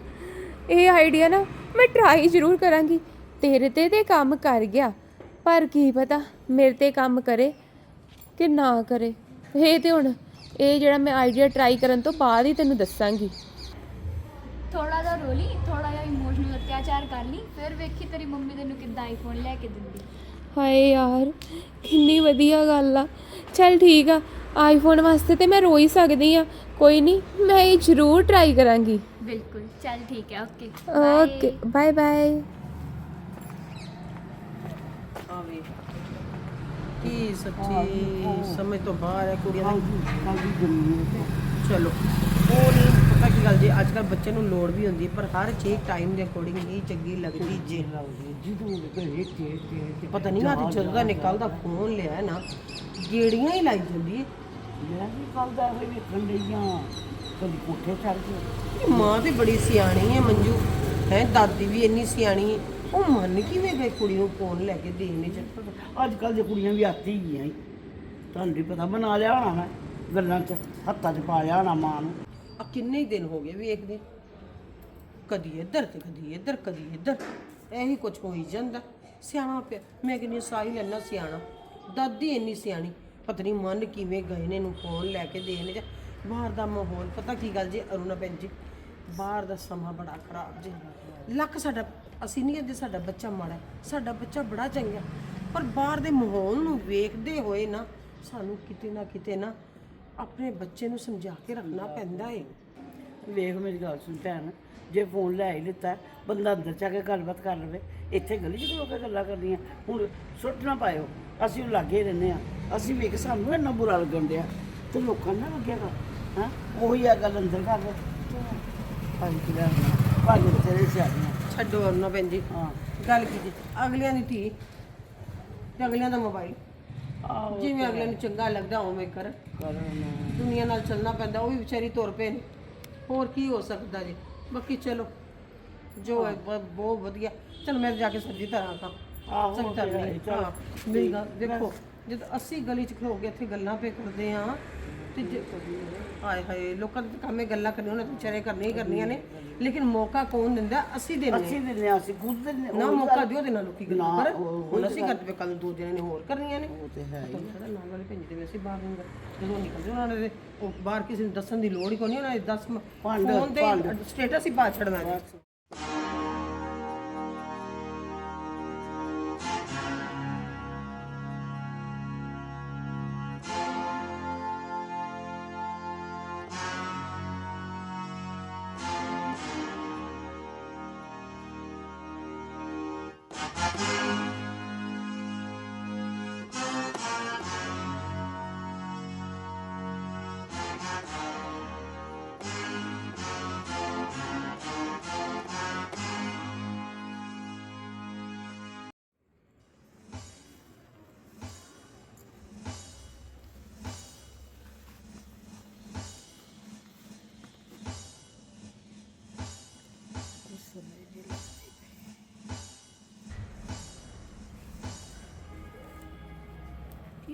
ਇਹ ਆਈਡੀਆ ਨਾ ਮੈਂ ਟਰਾਈ ਜ਼ਰੂਰ ਕਰਾਂਗੀ। ਤੇਰੇ ਤੇ ਤੇ ਕੰਮ ਕਰ ਗਿਆ ਪਰ ਕੀ ਪਤਾ ਮੇਰੇ ਤੇ ਕੰਮ ਕਰੇ ਕਿ ਨਾ ਕਰੇ। ਇਹ ਤੇ ਹੁਣ ਇਹ ਜਿਹੜਾ ਮੈਂ ਆਈਡੀਆ ਟਰਾਈ ਕਰਨ ਤੋਂ ਬਾਅਦ ਹੀ ਤੈਨੂੰ ਦੱਸਾਂਗੀ। ਥੋੜਾ ਜਿਹਾ ਰੋਲੀ ਥੋੜਾ ਜਿਹਾ ਇਮੋਸ਼ਨਲ ਅਤਿਆਚਾਰ ਕਰ ਲਈ ਫਿਰ ਵੇਖੀ ਤੇਰੀ ਮੰਮੀ ਤੈਨੂੰ ਕਿੱਦਾਂ ਆਈਫੋਨ ਲੈ ਕੇ ਦਿੰਦੀ। ਹਾਏ ਯਾਰ ਕਿੰਨੀ ਵਧੀਆ ਗੱਲ ਆ। ਚਲ ਠੀਕ ਆ ਆਈਫੋਨ ਵਾਸਤੇ ਤੇ ਮੈਂ ਰੋ ਹੀ ਸਕਦੀ ਆ ਕੋਈ ਨਹੀਂ ਮੈਂ ਇਹ ਜ਼ਰੂਰ ਟਰਾਈ ਕਰਾਂਗੀ। ਬਿਲਕੁਲ ਚੱਲ ਠੀਕ ਹੈ ਓਕੇ ਓਕੇ ਬਾਏ ਬਾਏ ਆਵੇ ਕੀ ਸੱਚੀ ਸਮਝ ਤੋਂ ਬਾਹਰ ਹੈ ਕੁੜੀਆਂ ਦਾ? ਚਲੋ ਉਹ ਨਹੀਂ ਪਤਾ ਕੀ ਗੱਲ ਜੀ ਅੱਜ ਕੱਲ ਬੱਚੇ ਨੂੰ ਲੋੜ ਵੀ ਹੁੰਦੀ ਹੈ, ਪਰ ਹਰ ਚੀਜ਼ ਟਾਈਮ ਦੇ ਅਕੋਰਡਿੰਗ ਨਹੀਂ ਚੰਗੀ ਲੱਗਦੀ ਜੇ। ਪਤਾ ਨਹੀਂ ਨਾ ਤੇ ਜਦੋਂ ਦਾ ਨਿਕਲਦਾ ਫੋਨ ਲਿਆ ਨਾ ਗੇੜੀਆਂ ਹੀ ਲਾਈ ਜਾਂਦੀ ਹੈ। ਮੈਂ ਵੀ ਕੱਲ ਦਾ ਹੋਈ ਵੇਖਣ ਲਈਆਂ ਕਦੀ ਕੋਠੇ ਚੜ ਗਏ ਇਹ ਮਾਂ ਵੀ ਬੜੀ ਸਿਆਣੀ ਹੈ ਮੰਜੂ। ਹੈ ਦਾਦੀ ਵੀ ਇੰਨੀ ਸਿਆਣੀ ਹੈ। ਉਹ ਮੰਨ ਕਿਵੇਂ ਗਈ ਕੁੜੀ ਨੂੰ ਫੋਨ ਲੈ ਕੇ ਦੇਣੇ ਚ ਅੱਜ ਕੱਲ ਦੀਆਂ ਕੁੜੀਆਂ ਵੀ ਆਤੀ ਗਈਆਂ ਈ। ਤੁਹਾਨੂੰ ਨਹੀਂ ਪਤਾ ਬਣਾ ਲਿਆ ਹੋਣਾ ਮੈਂ ਗੱਲਾਂ 'ਚ ਹੱਥਾਂ 'ਚ ਪਾ ਲਿਆ ਹੋਣਾ ਮਾਂ ਨੂੰ। ਆ ਕਿੰਨੇ ਹੀ ਦਿਨ ਹੋ ਗਏ ਵੇਖਦੇ ਕਦੀ ਇੱਧਰ ਤੇ ਕਦੀ ਇੱਧਰ ਕਦੀ ਇੱਧਰ। ਇਹੀ ਕੁਝ ਹੋਈ ਜਾਂਦਾ। ਸਿਆਣਾ ਪਿਆ। ਮੈਂ ਕਹਿੰਦੀ ਹਾਂ, ਸਾਹਿਲ ਇੰਨਾ ਸਿਆਣਾ। ਦਾਦੀ ਇੰਨੀ ਸਿਆਣੀ। ਪਤਾ ਨਹੀਂ ਮਨ ਕਿਵੇਂ ਗਏ ਨੇ ਨੂੰ ਫੋਨ ਲੈ ਕੇ ਦੇਣੇ ਜਾਂ ਬਾਹਰ ਦਾ ਮਾਹੌਲ, ਪਤਾ ਕੀ ਗੱਲ ਜੀ ਅਰੁਣਾ ਭੈਣ ਜੀ, ਬਾਹਰ ਦਾ ਸਮਾਂ ਬੜਾ ਖਰਾਬ ਜੀ। ਲੱਖ ਸਾਡਾ, ਅਸੀਂ ਨਹੀਂ ਕਹਿੰਦੇ ਸਾਡਾ ਬੱਚਾ ਮਾੜਾ, ਸਾਡਾ ਬੱਚਾ ਬੜਾ ਚੰਗਾ, ਪਰ ਬਾਹਰ ਦੇ ਮਾਹੌਲ ਨੂੰ ਵੇਖਦੇ ਹੋਏ ਨਾ, ਸਾਨੂੰ ਕਿਤੇ ਨਾ ਕਿਤੇ ਨਾ ਆਪਣੇ ਬੱਚੇ ਨੂੰ ਸਮਝਾ ਕੇ ਰੱਖਣਾ ਪੈਂਦਾ ਏ। ਵੇਖ ਮੇਰੀ ਗੱਲ ਸੁਣ ਭੈਣ, ਜੇ ਫੋਨ ਲੈ ਹੀ ਲਿੱਤਾ, ਬੰਦਾ ਅੰਦਰ ਜਾ ਕੇ ਗੱਲਬਾਤ ਕਰ ਲਵੇ ਇੱਥੇ ਗਲੀ 'ਚ ਖਲੋ ਕੇ ਗੱਲਾਂ ਕਰਨੀਆਂ ਹੁਣ ਸੁੱਟ ਨਾ ਪਾਇਓ। ਅਸੀਂ ਲਾਗੇ ਰਹਿੰਦੇ ਆ ਅਸੀਂ ਵੇਖ ਸਾਨੂੰ ਇੰਨਾ ਬੁਰਾ ਲੱਗਣ ਡਿਆ। ਤੇ ਲੋਕਾਂ ਨੂੰ ਨਾ ਲੱਗੇਗਾ ਹਾਂ? ਉਹੀ ਆ ਗੱਲ ਅੰਦਰ ਕਰ ਲੈ ਭਾਈ ਕਿਲਾ ਭਾਈ ਤੇਰੇ ਸਿਆਣੀਆਂ ਛੱਡੋ ਭੈਣ ਜੀ। ਹਾਂ। ਗੱਲ ਕੀਤੀ। ਅਗਲਿਆਂ ਦੀ ਧੀ ਤੇ ਅਗਲਿਆਂ ਦਾ ਮੋਬਾਈਲ। ਆਹੋ ਜਿਵੇਂ ਅਗਲਿਆਂ ਨੂੰ ਚੰਗਾ ਲੱਗਦਾ ਉਵੇਂ ਕਰ। ਕਰਨ ਦੁਨੀਆ ਨਾਲ ਚੱਲਣਾ ਪੈਂਦਾ ਉਹ ਵੀ ਵਿਚਾਰੀ ਤੁਰ ਪਏ ਨੇ। ਹੋਰ ਕੀ ਹੋ ਸਕਦਾ ਜੀ? ਬਾਕੀ ਚਲੋ ਜੋ ਹੈ ਬ- ਬਹੁਤ ਵਧੀਆ। ਚਲ ਮੈਂ ਜਾ ਕੇ ਸਬਜ਼ੀ ਧਰਾਂ ਤਾਂ ਆਹੋ, ਉਹ ਤੇ ਹੈ ਹੀ, ਚੱਲ। ਹਾਂ ਮੇਰੀ ਗੱਲ ਦੇਖੋ ਜਦ ਅਸੀਂ ਗਲੀ 'ਚ ਖਲੋ ਕੇ ਇੱਥੇ ਗੱਲਾਂ ਪੇ ਕਰਦੇ ਆ ਤੇ ਜੇ- ਹਾਏ ਹਾਏ ਲੋਕਾਂ ਦੇ ਤਾਂ ਕੰਮੇ ਗੱਲਾਂ ਕਰਨੀਆਂ ਉਹਨਾਂ ਤੇ ਵਿਚਾਰੇ ਕਰਨੀਆਂ ਹੀ ਕਰਨੀਆਂ ਨੇ। ਲੇਕਿਨ ਮੌਕਾ ਕੌਣ ਦਿੰਦਾ? ਅਸੀਂ ਦਿੰਦੇ ਅਸੀਂ ਦਿੰਦੇ ਹਾਂ ਅਸੀਂ ਖੁਦ ਦਿੰਦੇ ਨਾ ਉਹੀ ਮੌਕਾ ਦਿਓ ਦੇ ਨਾਲ ਲੋਕੀ ਗੱਲਾਂ ਨਾ, ਕਰਨ। ਉਹ- ਹੁਣ ਅਸੀਂ ਕਰਦੇ ਪਏ ਕੱਲ ਦੋ ਜਣੇ ਨੇ ਹੋਰ ਕਰਨੀਆਂ ਨੇ। ਉਹ ਤੇ ਹੈ ਹੀ। ਤੁਹਾਨੂੰ ਪਤਾ ਨਾਲ ਵਾਲੇ ਭਿੰਜ ਦੇ ਵੈਸੇ ਬਾਹਰ ਨੂੰ ਜਦੋਂ ਨਿਕਲਦੇ ਉਹਨਾਂ ਨੇ ਤੇ ਉਹ ਬਾਹਰ ਕਿਸੇ ਨੂੰ ਦੱਸਣ ਦੀ ਲੋੜ ਹੀ ਕੋਈ ਨਹੀਂ ਉਹਨਾਂ ਨੇ 10 ਭੰਡ- ਫੋਨ ਤੇ ਸਟੇਟਸ ਹੀ ਪਾ ਛੱਡਣਾ ਜੀ।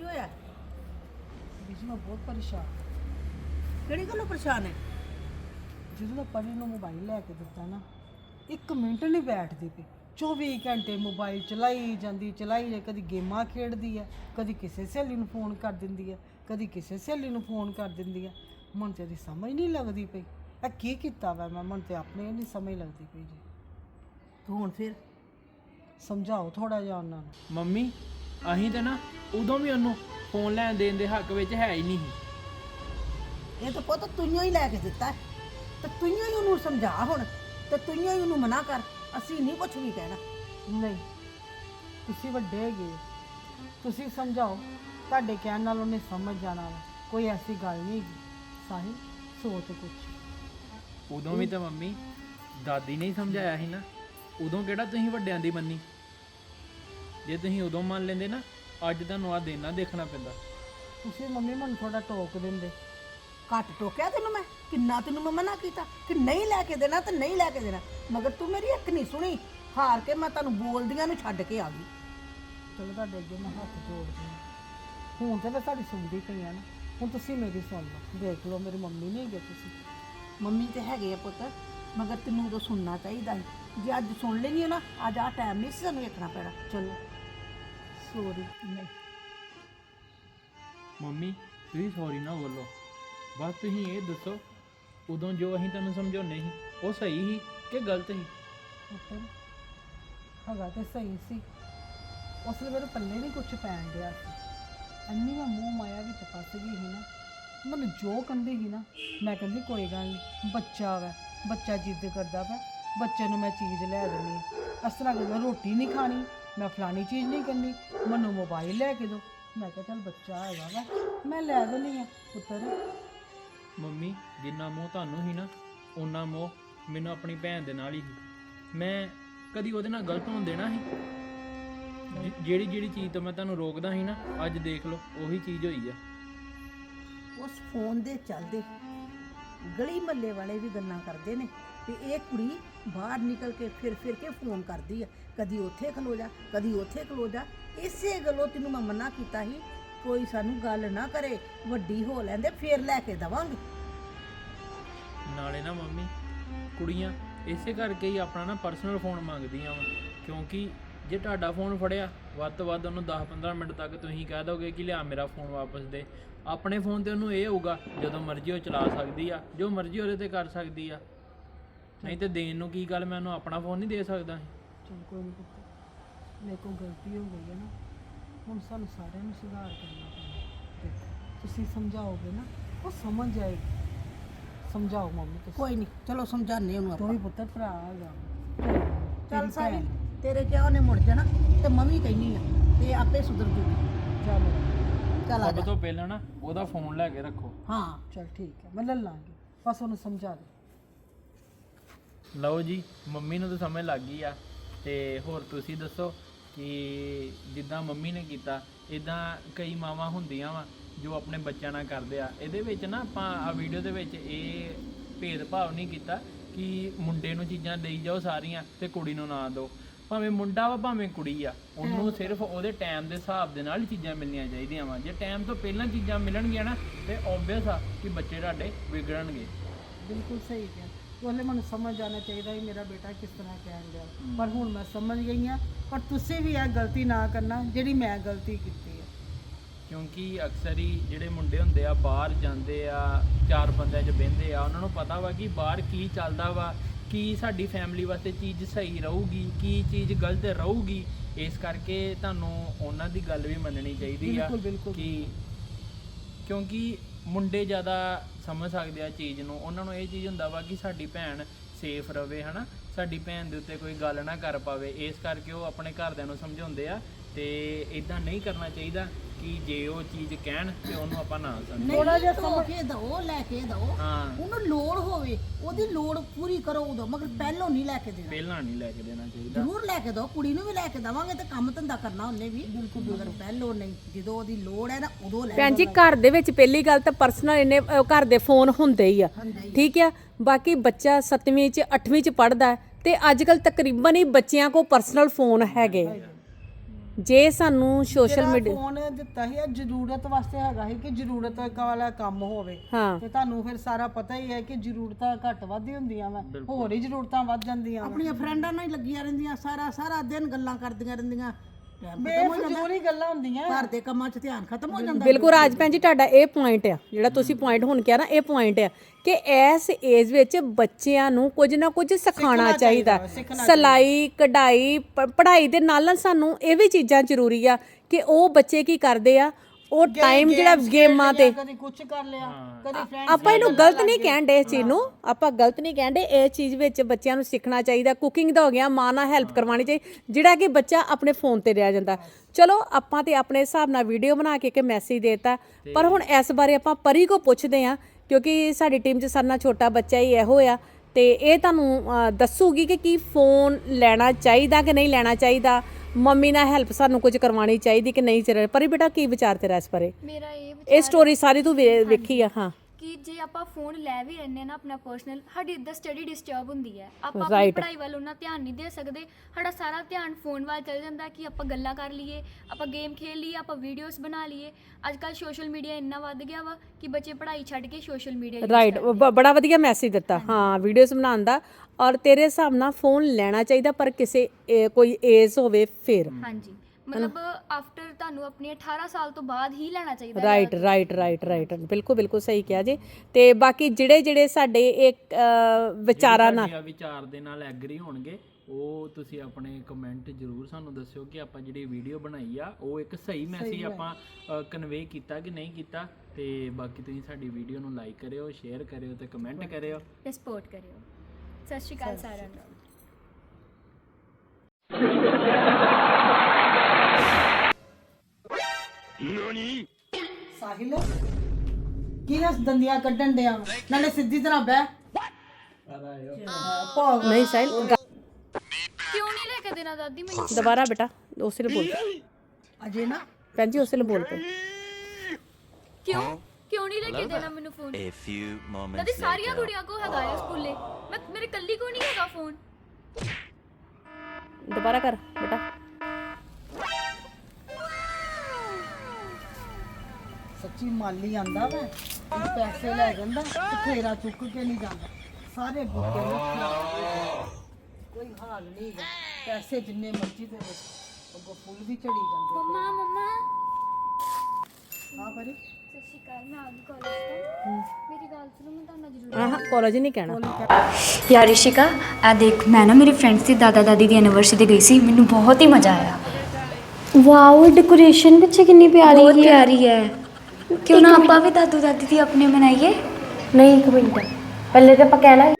ਕੀ ਹੋਇਆ? ਬੀਜੀ, ਮੈਂ ਬਹੁਤ ਪਰੇਸ਼ਾਨ। ਕਿਹੜੀ ਗੱਲੋਂ ਪਰੇਸ਼ਾਨ ਹੈ? ਜਦੋਂ ਦਾ ਪਰੀ ਨੂੰ ਮੋਬਾਈਲ ਲੈ ਕੇ ਦਿੱਤਾ ਨਾ, ਇੱਕ ਮਿੰਟ ਨਹੀਂ ਬੈਠਦੀ ਪਈ। 24 ਘੰਟੇ ਮੋਬਾਈਲ ਚਲਾਈ ਜਾਂਦੀ, ਚਲਾਈ ਜਾ ਕਦੀ ਗੇਮਾਂ ਖੇਡਦੀ ਹੈ, ਕਦੀ ਕਿਸੇ ਸਹੇਲੀ ਨੂੰ ਫੋਨ ਕਰ ਦਿੰਦੀ ਹੈ, ਕਦੀ ਕਿਸੇ ਸਹੇਲੀ ਨੂੰ ਫੋਨ ਕਰ ਦਿੰਦੀ ਹੈ। ਮਨ ਤੇ ਇਹਦੀ ਸਮਝ ਨਹੀਂ ਲੱਗਦੀ ਪਈ। ਇਹ ਕੀ ਕੀਤਾ ਵਾ ਮੈਂ? ਮਨ ਤੇ ਆਪਣੇ ਨਹੀਂ ਸਮਝ ਲੱਗਦੀ ਪਈ ਜੀ। ਤੂੰ ਹੁਣ ਫਿਰ ਸਮਝਾਓ ਥੋੜਾ ਜਿਹਾ ਉਹਨਾਂ ਨੂੰ। ਮੰਮੀ ਅਸੀਂ ਤਾਂ ਨਾ ਉਦੋਂ ਵੀ ਉਹਨੂੰ ਫੋਨ ਲੈਣ ਦੇਣ ਦੇ ਹੱਕ ਵਿੱਚ ਹੈ ਹੀ ਨਹੀਂ ਸੀ। ਇਹ ਤਾਂ ਪੁੱਤ ਤੂੰ ਹੀ ਲੈ ਕੇ ਦਿੱਤਾ ਹੈ। ਤੇ ਤੂੰ ਹੀ ਉਹਨੂੰ ਸਮਝਾ ਹੁਣ ਤੇ ਤੂੰ ਹੀ ਉਹਨੂੰ ਮਨਾ ਕਰ। ਅਸੀਂ ਨਹੀਂ ਕੁਝ ਵੀ ਕਹਿਣਾ। ਨਹੀਂ ਤੁਸੀਂ ਵੱਡੇ ਹੈਗੇ ਹੋ। ਤੁਸੀਂ ਸਮਝਾਓ ਤੁਹਾਡੇ ਕਹਿਣ ਨਾਲ ਉਹਨੇ ਸਮਝ ਜਾਣਾ ਵਾ। ਕੋਈ ਐਸੀ ਗੱਲ ਨਹੀਂ ਹੈਗੀ। ਸਾਹਿਲ ਸੋਚ ਕੁਛ ਉਦੋਂ ਵੀ ਤਾਂ ਮੰਮੀ ਦਾਦੀ ਨੇ ਹੀ ਸਮਝਾਇਆ ਸੀ ਨਾ। ਉਦੋਂ ਕਿਹੜਾ ਤੁਸੀਂ ਵੱਡਿਆਂ ਦੀ ਮੰਨੀ? ਜੇ ਤੁਸੀਂ ਉਦੋਂ ਮੰਨ ਲੈਂਦੇ ਨਾ, ਅੱਜ ਤੁਹਾਨੂੰ ਆ ਨਾ ਦੇਖਣਾ ਪੈਂਦਾ। ਤੁਸੀਂ ਮੰਮੀ ਮੈਨੂੰ ਥੋੜਾ ਟੋਕ ਦਿੰਦੇ। ਘੱਟ ਟੋਕਿਆ ਤੈਨੂੰ ਮੈਂ? ਕਿੰਨਾ ਤੈਨੂੰ ਮੈਂ ਮਨਾ ਕੀਤਾ? ਕਿ ਨਹੀਂ ਲੈ ਕੇ ਦੇਣਾ ਤੇ ਨਹੀਂ ਲੈ ਕੇ ਦੇਣਾ। ਮਗਰ ਤੂੰ ਮੇਰੀ ਇੱਕ ਨਹੀਂ ਸੁਣੀ। ਹਾਰ ਕੇ ਮੈਂ ਤੁਹਾਨੂੰ ਬੋਲਦੀਆਂ ਨੂੰ ਛੱਡ ਕੇ ਆ ਗਈ। ਚਲੋ ਤੁਹਾਡੇ ਅੱਗੇ ਮੈਂ ਹੱਥ ਜੋੜਦੀ ਹਾਂ। ਹੁਣ ਤੇ ਮੈਂ ਤੁਹਾਡੀ ਸੁਣਦੀ ਪਈ ਆ ਨਾ। ਹੁਣ ਤੁਸੀਂ ਮੇਰੀ ਸੁਣ ਲਓ। ਦੇਖ ਲਓ ਮੇਰੀ ਮੰਮੀ ਨਹੀਂ ਹੈਗੇ ਤੁਸੀਂ। ਮੰਮੀ ਤੇ ਹੈਗੇ ਆ ਪੁੱਤ। ਮਗਰ ਤੈਨੂੰ ਉਦੋਂ ਸੁਣਨਾ ਚਾਹੀਦਾ ਸੀ ਜੇ ਅੱਜ ਸੁਣ ਲੈਣੀ ਨਾ, ਅੱਜ ਆ ਟਾਈਮ ਨਹੀਂ ਸੀ ਸਾਨੂੰ ਵੇਖਣਾ ਪੈਣਾ। ਚਲੋ। ਸੋਰੀ। ਨਹੀਂ। ਮੰਮੀ ਤੁਸੀਂ ਸੌਰੀ ਨਾ ਬੋਲੋ। ਬਸ ਤੁਸੀਂ ਇਹ ਦੱਸੋ ਉਦੋਂ ਜੋ ਅਸੀਂ ਤੁਹਾਨੂੰ ਸਮਝਾਉਨੇ ਸੀ ਉਹ ਸਹੀ ਸੀ ਕਿ ਗਲਤ ਸੀ? ਪੁੱਤਰ ਹੈਗਾ ਤੇ ਸਹੀ ਸੀ। ਉਸ ਵੇਲੇ ਮੇਰੇ ਪੱਲੇ ਨਹੀਂ ਕੁਝ ਪੈਣ ਡਿਆ ਸੀ। ਅੰਨੀ ਮੈਂ ਮੂੰਹ ਮਾਇਆ ਵਿੱਚ ਫਸ ਗਈ ਸੀ ਨਾ। ਮੈਨੂੰ ਜੋ ਕਹਿੰਦੀ ਸੀ ਨਾ ਮੈਂ ਕਹਿੰਦੀ ਕੋਈ ਗੱਲ ਨਹੀਂ ਬੱਚਾ ਵਾ ਬੱਚਾ ਜਿੱਦ ਕਰਦਾ ਵਾ ਬੱਚੇ ਨੂੰ ਮੈਂ ਚੀਜ਼ ਲੈ ਦਿੰਦੀ ਹਾਂ। ਇਸ ਤਰ੍ਹਾਂ ਰੋਟੀ ਨਹੀਂ ਖਾਣੀ ਮੈਂ ਫਲਾਣੀ ਚੀਜ਼ ਨਹੀਂ ਕਰਨੀ ਮੈਨੂੰ ਮੋਬਾਈਲ ਲੈ ਕੇ ਦਿਓ। ਮੈਂ ਕਿਹਾ ਚੱਲ ਬੱਚਾ ਹੈਗਾ ਵਾ ਮੈਂ ਲੈ ਦਿੰਦੀ ਆ ਪੁੱਤਰ। ਮੰਮੀ ਜਿੰਨਾ ਮੋਹ ਤੁਹਾਨੂੰ ਸੀ ਨਾ ਓਨਾ ਮੋਹ ਮੈਨੂੰ ਆਪਣੀ ਭੈਣ ਦੇ ਨਾਲ ਹੀ ਸੀ। ਮੈਂ ਕਦੀ ਉਹਦੇ ਨਾਲ ਗਲਤ ਹੋਣ ਦੇਣਾ ਸੀ? ਜਿ- ਜਿਹੜੀ ਜਿਹੜੀ ਚੀਜ਼ ਤੋਂ ਮੈਂ ਤੁਹਾਨੂੰ ਰੋਕਦਾ ਸੀ ਨਾ ਅੱਜ ਦੇਖ ਲਓ ਉਹੀ ਚੀਜ਼ ਹੋਈ ਆ। ਉਸ ਫੋਨ ਦੇ ਚੱਲਦੇ ਗਲੀ ਮੱਲੇ ਵਾਲੇ ਵੀ ਗੱਲਾਂ ਕਰਦੇ ਨੇ। ਤੇ ਇਹ ਕੁੜੀ ਬਾਹਰ ਨਿਕਲ ਕੇ ਫਿਰ ਫਿਰ ਕੇ ਫੋਨ ਕਰਦੀ ਆ। ਕਦੀ ਉੱਥੇ ਖਲੋ ਜਾ, ਕਦੀ ਉੱਥੇ ਖਲੋ ਜਾ। ਇਸੇ ਗੱਲੋਂ ਤੈਨੂੰ ਮੈਂ ਮਨਾ ਕੀਤਾ ਸੀ, ਕੋਈ ਸਾਨੂੰ ਗੱਲ ਨਾ ਕਰੇ, ਵੱਡੀ ਹੋ ਲੈਂਦੇ, ਫੇਰ ਲੈ ਕੇ ਦਵਾਂਗੇ। ਨਾਲੇ ਨਾ ਮੰਮੀ, ਕੁੜੀਆਂ ਇਸੇ ਕਰਕੇ ਹੀ ਆਪਣਾ ਨਾ ਪਰਸਨਲ ਫੋਨ ਮੰਗਦੀਆਂ ਵਾ, ਕਿਉਂਕਿ ਜੇ ਤੁਹਾਡਾ ਫੋਨ ਫੜਿਆ, ਵੱਧ ਤੋਂ ਵੱਧ ਉਹਨੂੰ 10-15 ਮਿੰਟ ਤੱਕ ਤੁਸੀਂ ਕਹਿ ਦੋਗੇ ਕਿ ਲਿਆ ਮੇਰਾ ਫੋਨ ਵਾਪਸ ਦੇ। ਆਪਣੇ ਫੋਨ ਤੇ ਉਹਨੂੰ ਇਹ ਹੋਊਗਾ, ਜਦੋਂ ਮਰਜ਼ੀ ਉਹ ਚਲਾ ਸਕਦੀ ਆ, ਜੋ ਮਰਜ਼ੀ ਉਹਦੇ ਤੇ ਕਰ ਸਕਦੀ ਆ। ਨਹੀਂ ਤੇ ਦੇਣ ਨੂੰ ਕੀ ਗੱਲ ਮੈਂ ਉਹਨੂੰ ਆਪਣਾ ਫੋਨ ਨਹੀਂ ਦੇ ਸਕਦਾ। ਚਲ ਕੋਈ ਨਹੀਂ ਪੁੱਤ ਮੇਰੇ ਕੋਲ ਗਲਤੀ ਹੋ ਗਈ ਹੈ ਨਾ ਹੁਣ ਸਾਨੂੰ ਸਾਰਿਆਂ ਨੂੰ ਸੁਧਾਰ ਕਰਨਾ ਪੈਣਾ। ਦੇਖੋ ਤੁਸੀਂ ਸਮਝਾਓਗੇ ਨਾ ਉਹ ਸਮਝ ਜਾਏਗੀ। ਸਮਝਾਓ ਮੰਮੀ ਤੁਸੀਂ। ਕੋਈ ਨਹੀਂ ਚਲੋ ਸਮਝਾਣੇ ਉਹਨੂੰ ਤੂੰ ਆਪਾਂ ਵੀ ਪੁੱਤਰ ਭਰਾ ਹੈਗਾ। ਚੱਲ ਸਾਹਿਲ ਤੇਰੇ ਕਿਹਾ ਉਹਨੇ ਮੁੜ ਜਾਣਾ? ਤੇ ਮੰਮੀ ਕਹਿਨੀ ਆ ਤੇ ਆਪੇ ਸੁਧਰ ਜੂਗੀ। ਚਲੋ। ਚੱਲ ਆ ਸਭ ਜਾ। ਤੋਂ ਪਹਿਲਾਂ ਨਾ ਉਹਦਾ ਫੋਨ ਲੈ ਕੇ ਰੱਖੋ। ਹਾਂ। ਚਲ ਠੀਕ ਹੈ ਮੈਂ ਲੈ ਲਾਂਗੀ। ਬਸ ਉਹਨੂੰ ਸਮਝਾ ਦੇ। ਲਓ ਜੀ ਮੰਮੀ ਨੂੰ ਤਾਂ ਸਮਝ ਲੱਗ ਗਈ ਆ। ਤੇ ਹੋਰ ਤੁਸੀਂ ਦੱਸੋ ਕਿ ਜਿੱਦਾਂ ਮੰਮੀ ਨੇ ਕੀਤਾ ਇਦਾਂ ਕਈ ਮਾਵਾਂ ਹੁੰਦੀਆਂ ਵਾ ਜੋ ਆਪਣੇ ਬੱਚਿਆਂ ਨਾਲ ਕਰਦੇ ਆ। ਇਹਦੇ ਵਿੱਚ ਨਾ ਆਪਾਂ ਆ ਵੀਡੀਓ ਦੇ ਵਿੱਚ ਇਹ ਭੇਦਭਾਵ ਨਹੀਂ ਕੀਤਾ ਕਿ ਮੁੰਡੇ ਨੂੰ ਚੀਜ਼ਾਂ ਦੇਈ ਜਾਓ ਸਾਰੀਆਂ ਤੇ ਕੁੜੀ ਨੂੰ ਨਾ ਦਿਓ। ਭਾਵੇਂ ਮੁੰਡਾ ਵਾ ਭਾਵੇਂ ਕੁੜੀ ਆ ਉਹਨੂੰ ਸਿਰਫ ਉਹਦੇ ਟਾਈਮ ਦੇ ਹਿਸਾਬ ਦੇ ਨਾਲ ਚੀਜ਼ਾਂ ਮਿਲਣੀਆਂ ਚਾਹੀਦੀਆਂ ਵਾ। ਜੇ ਟਾਈਮ ਤੋਂ ਪਹਿਲਾਂ ਚੀਜ਼ਾਂ ਮਿਲਣਗੀਆਂ ਨਾ ਤੇ ਓਬਵੀਅਸ ਆ ਕਿ ਬੱਚੇ ਤੁਹਾਡੇ ਵਿਗੜਨਗੇ। ਬਿਲਕੁਲ ਸਹੀ ਕਿਹਾ। ਉਹਲੇ ਮੈਨੂੰ ਸਮਝ ਆਣਾ ਚਾਹੀਦਾ ਸੀ ਮੇਰਾ ਬੇਟਾ ਕਿਸ ਤਰ੍ਹਾਂ ਕਹਿਣ ਡਿਆ। ਪਰ ਹੁਣ ਮੈਂ ਸਮਝ ਗਈ ਹਾਂ ਪਰ ਤੁਸੀਂ ਵੀ ਇਹ ਗਲਤੀ ਨਾ ਕਰਨਾ ਜਿਹੜੀ ਮੈਂ ਗਲਤੀ ਕੀਤੀ ਹੈ। ਕਿਉਂਕਿ ਅਕਸਰ ਹੀ ਜਿਹੜੇ ਮੁੰਡੇ ਹੁੰਦੇ ਆ ਬਾਹਰ ਜਾਂਦੇ ਆ ਚਾਰ ਬੰਦਿਆਂ 'ਚ ਬਹਿੰਦੇ ਆ ਉਹਨਾਂ ਨੂੰ ਪਤਾ ਵਾ ਕਿ ਬਾਹਰ ਕੀ ਚੱਲਦਾ ਵਾ ਕੀ ਸਾਡੀ ਫੈਮਿਲੀ ਵਾਸਤੇ ਚੀਜ਼ ਸਹੀ ਰਹੂਗੀ ਕੀ ਚੀਜ਼ ਗਲਤ ਰਹੂਗੀ ਇਸ ਕਰਕੇ ਤੁਹਾਨੂੰ ਉਹਨਾਂ ਦੀ ਗੱਲ ਵੀ ਮੰਨਣੀ ਚਾਹੀਦੀ ਆ। ਕਿ ਕਿਉਂਕਿ ਮੁੰਡੇ ਜ਼ਿਆਦਾ ਸਮਝ ਸਕਦੇ ਆ ਚੀਜ਼ ਨੂੰ। ਉਹਨਾਂ ਨੂੰ ਇਹ ਚੀਜ਼ ਹੁੰਦਾ ਵਾ ਕਿ ਸਾਡੀ ਭੈਣ ਸੇਫ ਰਵੇ, ਹਨਾ? ਸਾਡੀ ਭੈਣ ਦੇ ਉੱਤੇ ਕੋਈ ਗੱਲ ਨਾ ਕਰ ਪਾਵੇ। ਇਸ ਕਰਕੇ ਉਹ ਆਪਣੇ ਘਰਦਿਆਂ ਨੂੰ ਸਮਝਾਉਂਦੇ ਆ ਤੇ ਇਦਾਂ ਨਹੀਂ ਕਰਨਾ ਚਾਹੀਦਾ। ਕਿ ਜੇ ਉਹ ਚੀਜ਼ ਕਹਿਣ ਤੇ ਉਹਨੂੰ ਆਪਾਂ ਨਾ ਸਮਝ ਥੋੜਾ ਜਿਹਾ ਸਮਝ ਕੇ ਦੋ ਲੈ ਕੇ ਦੋ ਹਾਂ। ਉਹਨੂੰ ਲੋੜ ਹੋਵੇ ਉਹਦੀ ਲੋੜ ਪੂਰੀ ਕਰੋ ਉਦੋਂ ਮਗਰ ਪਹਿਲੋਂ ਨਹੀਂ ਲੈ ਕੇ ਦੇਣਾ। ਪਹਿਲਾਂ ਨਹੀਂ ਲੈ ਕੇ ਦੇਣਾ ਚਾਹੀਦਾ। ਜ਼ਰੂਰ ਲੈ ਕੇ ਦੋ ਕੁੜੀ ਨੂੰ ਵੀ ਲੈ ਕੇ ਦਵਾਂਗੇ ਤੇ ਕੰਮ ਧੰਦਾ ਕਰਨਾ ਉਹਨੇ ਵੀ। ਬਿਲਕੁਲ ਮਗਰ ਪਹਿਲੋਂ ਨਹੀਂ ਜਦੋਂ ਉਹਦੀ ਲੋੜ ਹੈ ਨਾ ਉਦੋਂ ਲੈ ਭੈਣ ਜੀ ਘਰ ਦੇ ਵਿੱਚ ਪਹਿਲੀ ਗੱਲ ਤਾਂ ਪਰਸਨਲ ਇਹਨੇ ਘਰ ਦੇ ਫੋਨ ਹੁੰਦੇ ਹੀ ਆ। ਠੀਕ ਆ? ਬਾਕੀ ਬੱਚਾ 7ਵੀਂ ਚ 8ਵੀਂ ਚ ਪੜਦਾ ਤੇ ਅੱਜ ਕੱਲ ਤਕਰੀਬਨ ਹੀ ਬੱਚਿਆਂ ਕੋ ਪਰਸਨਲ ਫੋਨ ਹੈਗੇ ਜੇ ਸਾਨੂੰ ਸੋਸ਼ਲ ਮੀਡੀਆ ਫੋਨ ਦਿੱਤਾ ਸੀ ਇਹ ਜ਼ਰੂਰਤ ਵਾਸਤੇ ਹੈਗਾ ਸੀ ਕਿ ਜ਼ਰੂਰਤ ਵਾਲਾ ਕੰਮ ਹੋਵੇ। ਹਾਂ। ਤੇ ਤੁਹਾਨੂੰ ਫਿਰ ਸਾਰਾ ਪਤਾ ਹੀ ਹੈ ਕਿ ਜ਼ਰੂਰਤਾਂ ਘੱਟ ਵੱਧ ਹੀ ਹੁੰਦੀਆਂ ਵਾ। ਹੋਰ ਹੀ ਜ਼ਰੂਰਤਾਂ ਵੱਧ ਜਾਂਦੀਆਂ ਆਪਣੀਆਂ ਫਰੈਂਡਾਂ ਨਾਲ ਹੀ ਲੱਗੀਆਂ ਰਹਿੰਦੀਆਂ ਸਾਰਾ ਸਾਰਾ ਦਿਨ ਗੱਲਾਂ ਕਰਦੀਆਂ ਰਹਿੰਦੀਆਂ। ਟਾਈਮ ਖਤਮ ਹੋ ਜਾਂਦਾ। ਬੇਫਜ਼ੂਲ ਹੀ ਗੱਲਾਂ ਹੁੰਦੀਆਂ। ਘਰ ਦੇ ਕੰਮਾਂ 'ਚ ਧਿਆਨ ਖਤਮ ਹੋ ਜਾਂਦਾ। ਬਿਲਕੁਲ ਰਾਜ ਭੈਣ ਜੀ ਤੁਹਾਡਾ ਇਹ ਪੁਆਇੰਟ ਆ ਜਿਹੜਾ ਤੁਸੀਂ ਪੁਆਇੰਟ ਹੁਣ ਕਿਹਾ ਨਾ ਇਹ ਪੁਆਇੰਟ ਆ ਕਿ ਇਸ ਏਜ ਵਿੱਚ ਬੱਚਿਆਂ ਨੂੰ ਕੁਝ ਨਾ ਕੁਝ ਸਿਖਾਉਣਾ ਚਾਹੀਦਾ। ਸਲਾਈ ਕਢਾਈ ਪ- ਪੜ੍ਹਾਈ ਦੇ ਨਾਲ ਨਾਲ ਸਾਨੂੰ ਇਹ ਵੀ ਚੀਜ਼ਾਂ ਜ਼ਰੂਰੀ ਆ ਕਿ ਉਹ ਬੱਚੇ ਕੀ ਕਰਦੇ ਆ? ਉਹ ਟਾਈਮ ਜਿਹੜਾ ਗੇਮਾਂ ਤੇ ਕਦੀ ਕੁਝ ਕਰ ਲਿਆ ਕਦੀ ਫਰੈਂਡ ਆਪਾਂ ਇਹਨੂੰ ਗਲਤ ਨਹੀਂ ਕਹਿੰਦੇ ਇਸ ਚੀਜ਼ ਨੂੰ। ਆਪਾਂ ਗਲਤ ਨਹੀਂ ਕਹਿੰਦੇ ਇਹ ਚੀਜ਼ ਵਿੱਚ ਬੱਚਿਆਂ ਨੂੰ ਸਿੱਖਣਾ ਚਾਹੀਦਾ। ਕੁਕਿੰਗ ਦਾ ਹੋ ਗਿਆ ਮਾਂ ਨਾਲ ਹੈਲਪ ਕਰਵਾਉਣੀ ਚਾਹੀਦੀ ਜਿਹੜਾ ਕਿ ਬੱਚਾ ਆਪਣੇ ਫੋਨ ਤੇ ਰਹਿ ਜਾਂਦਾ। ਚਲੋ ਆਪਾਂ ਤੇ ਆਪਣੇ ਹਿਸਾਬ ਨਾਲ ਵੀਡੀਓ ਬਣਾ ਕੇ ਇੱਕ ਮੈਸੇਜ ਦੇਤਾ। ਪਰ ਹੁਣ ਇਸ ਬਾਰੇ ਆਪਾਂ ਪਰੀ ਕੋ ਪੁੱਛਦੇ ਆ ਕਿਉਂਕਿ ਸਾਡੀ ਟੀਮ 'ਚ ਸਾਡਾ ਛੋਟਾ ਬੱਚਾ ਹੀ ਇਹੋ ਆ। ਤੇ ਇਹ ਤੁਹਾਨੂੰ ਅ, ਦੱਸੂਗੀ ਕਿ ਕੀ ਫੋਨ ਲੈਣਾ ਚਾਹੀਦਾ ਕਿ ਨਹੀਂ ਲੈਣਾ ਚਾਹੀਦਾ। ਮੰਮੀ ਨਾਲ ਹੈਲਪ ਸਾਨੂੰ ਕੁਝ ਕਰਵਾਉਣੀ ਚਾਹੀਦੀ ਕਿ ਨਹੀਂ ਚਾਹੀਦੀ? ਪਰੀ ਬੇਟਾ ਕੀ ਵਿਚਾਰ ਤੇਰਾ ਇਸ ਬਾਰੇ? ਮੇਰਾ ਇਹ ਇਹ ਸਟੋਰੀ ਸਾਰੀ ਤੂੰ ਵੇ- ਵੇਖੀ ਆ ਹਾਂ। ਕਿ ਜੇ ਆਪਾਂ ਫੋਨ ਲੈ ਵੀ ਲੈਂਦੇ ਨਾ ਆਪਣਾ ਪਰਸਨਲ ਸਾਡੀ ਇਦਾਂ ਸਟੱਡੀ ਡਿਸਟਰਬ ਹੁੰਦੀ ਹੈ। ਆਪਾਂ Right. ਆਪਣੀ ਪੜ੍ਹਾਈ ਵੱਲ ਉਹਨਾਂ ਧਿਆਨ ਨਹੀਂ ਦੇ ਸਕਦੇ। ਸਾਡਾ ਸਾਰਾ ਧਿਆਨ ਫੋਨ ਵੱਲ ਚਲ ਜਾਂਦਾ ਕਿ ਆਪਾਂ ਗੱਲਾਂ ਕਰ ਲਈਏ ਆਪਾਂ ਗੇਮ ਖੇਡ ਲਈਏ ਆਪਾਂ ਵੀਡੀਓਜ਼ ਬਣਾ ਲਈਏ। ਅੱਜ ਕੱਲ ਸੋਸ਼ਲ ਮੀਡੀਆ ਇੰਨਾ ਵੱਧ ਗਿਆ ਵਾ ਕਿ ਬੱਚੇ ਪੜ੍ਹਾਈ ਛੱਡ ਕੇ ਸੋਸ਼ਲ ਮੀਡੀਆ ਰਾਈਟ ਬੜਾ ਵਧੀਆ ਮੈਸੇਜ ਦਿੱਤਾ। ਹਾਂ ਵੀਡੀਓਜ਼ ਬਣਾਉਣ ਦਾ। ਔਰ ਤੇਰੇ ਹਿਸਾਬ ਨਾਲ ਫੋਨ ਲੈਣਾ ਚਾਹੀਦਾ ਪਰ ਕਿਸੇ ਇਹ ਕੋਈ ਏਜ ਹੋਵੇ ਫਿਰ। ਹਾਂਜੀ। ਮਤਲਬ ਆਫਟਰ ਤੁਹਾਨੂੰ ਆਪਣੀ 18 ਸਾਲ ਤੋਂ ਬਾਅਦ ਹੀ ਲੈਣਾ ਚਾਹੀਦਾ ਹੈ ਰਾਈਟ ਰਾਈਟ ਰਾਈਟ ਰਾਈਟ ਬਿਲਕੁਲ ਬਿਲਕੁਲ ਸਹੀ ਕਿਹਾ ਜੀ। ਤੇ ਬਾਕੀ ਜਿਹੜੇ ਜਿਹੜੇ ਸਾਡੇ ਇੱਕ ਵਿਚਾਰਾਂ ਨਾਲ ਵਿਚਾਰ ਦੇ ਨਾਲ ਐਗਰੀ ਹੋਣਗੇ ਉਹ ਤੁਸੀਂ ਆਪਣੇ ਕਮੈਂਟ ਜਰੂਰ ਸਾਨੂੰ ਦੱਸਿਓ ਕਿ ਆਪਾਂ ਜਿਹੜੀ ਵੀਡੀਓ ਬਣਾਈ ਆ ਉਹ ਇੱਕ ਸਹੀ ਮੈਸੇਜ ਆਪਾਂ ਕਨਵੇ ਕੀਤਾ ਕਿ ਨਹੀਂ ਕੀਤਾ। ਤੇ ਬਾਕੀ ਤੁਸੀਂ ਸਾਡੀ ਵੀਡੀਓ ਨੂੰ ਲਾਈਕ ਕਰਿਓ ਸ਼ੇਅਰ ਕਰਿਓ ਤੇ ਕਮੈਂਟ ਕਰਿਓ। ਤੇ ਸਪੋਰਟ ਕਰਿਓ। ਸਤਿ ਸ਼੍ਰੀ ਅਕਾਲ ਸਾਰਿਆਂ ਨੂੰ। ਸਾਹਿਲ ਕੀ ਰਸ ਦੰਦੀਆਂ ਕੱਢਣ ਡਿਆ ਵਾਂ? ਨਾਲੇ ਸਿੱਧੀ ਤਰ੍ਹਾਂ ਬਹਿ। ਭਾਵ ਨਹੀਂ ਸਾਹਿਲ ਗ- ਕਿਉਂ ਨਹੀਂ ਲੈ ਕੇ ਦੇਣਾ ਦਾਦੀ ਮੈਨੂੰ? ਦੁਬਾਰਾ ਬੇਟਾ ਉਸੇ ਲਈ ਬੋਲ। ਅਜੇ ਨਾ। ਭੈਣ ਜੀ ਉਸੇ ਲਈ ਬੋਲ ਪਏ ਕਿਉਂ? ਕਿਉਂ ਨਹੀਂ ਲੈ ਕੇ ਦੇਣਾ ਮੈਨੂੰ ਫੋਨ? A few moments ਦਾਦੀ ਸਾਰੀਆਂ later. ਕੁੜੀਆਂ ਕੋ ਹੈਗਾ ਆ ਸਕੂਲੇ। ਮੈਂ ਮੇਰੇ ਕੱਲੀ ਕੋ ਨਹੀਂ ਹੈਗਾ ਫੋਨ। ਦੁਬਾਰਾ ਕਰ ਬੇਟਾ। ਸੱਚੀ ਮਾਲੀ ਆਂਦਾ ਵਾ ਪੈਸੇ ਲੈ ਜਾਂਦਾ ਤੇ ਫੇਰਾ ਚੁੱਕ ਕੇ ਨਹੀਂ ਜਾਂਦਾ। ਸਾਰੇ ਬੁੱਕੇ ਨੂੰ ਕੋਈ ਹਾਲ ਨਹੀਂ ਗਾ ਪੈਸੇ ਜਿੰਨੇ ਮਰਜ਼ੀ ਦੇ ਦੇ। ਅੱਗੋਂ ਫੁੱਲ ਵੀ ਚੜੀ ਜਾਂਦੇ ਮੰਮਾ ਮੰਮਾ। ਹਾਂ ਪਰੀ ਸਤਿ ਸ਼੍ਰੀ ਅਕਾਲ ਮੈਂ ਕਾਲਜ ਤੋਂ। ਮੇਰੀ ਗੱਲ ਸੁਣੋ ਮੈਂ ਤੁਹਾਨੂੰ ਜ਼ਰੂਰ ਆਹ ਕਾਲਜ ਨਹੀਂ ਕਹਿਣਾ। ਯਾਰ ਰਿਸ਼ਿਕਾ ਆ ਦੇਖ ਮੈਂ ਨਾ ਮੇਰੇ ਫਰੈਂਡਸ ਦੀ ਦਾਦਾ ਦਾਦੀ ਦੀ ਐਨੀਵਰਸਰੀ ਤੇ ਗਈ ਸੀ। ਮੈਨੂੰ ਬਹੁਤ ਹੀ ਮਜ਼ਾ ਆਇਆ। ਵਾਓ ਡੈਕੋਰੇਸ਼ਨ ਪਿੱਛੇ ਕਿੰਨੀ ਪਿਆਰੀ ਬਹੁਤ ਪਿਆਰੀ ਹੈ। ਕਿਉਂ ਨਾ ਆਪਾਂ ਵੀ ਦਾਦੂ ਦਾਦੀ ਦੀ ਆਪਣੇ ਮਨਾਈਏ ਨਹੀਂ, ਇੱਕ ਮਿੰਟ। ਪਹਿਲੇ ਤਾਂ ਆਪਾਂ ਕਹਿਣਾ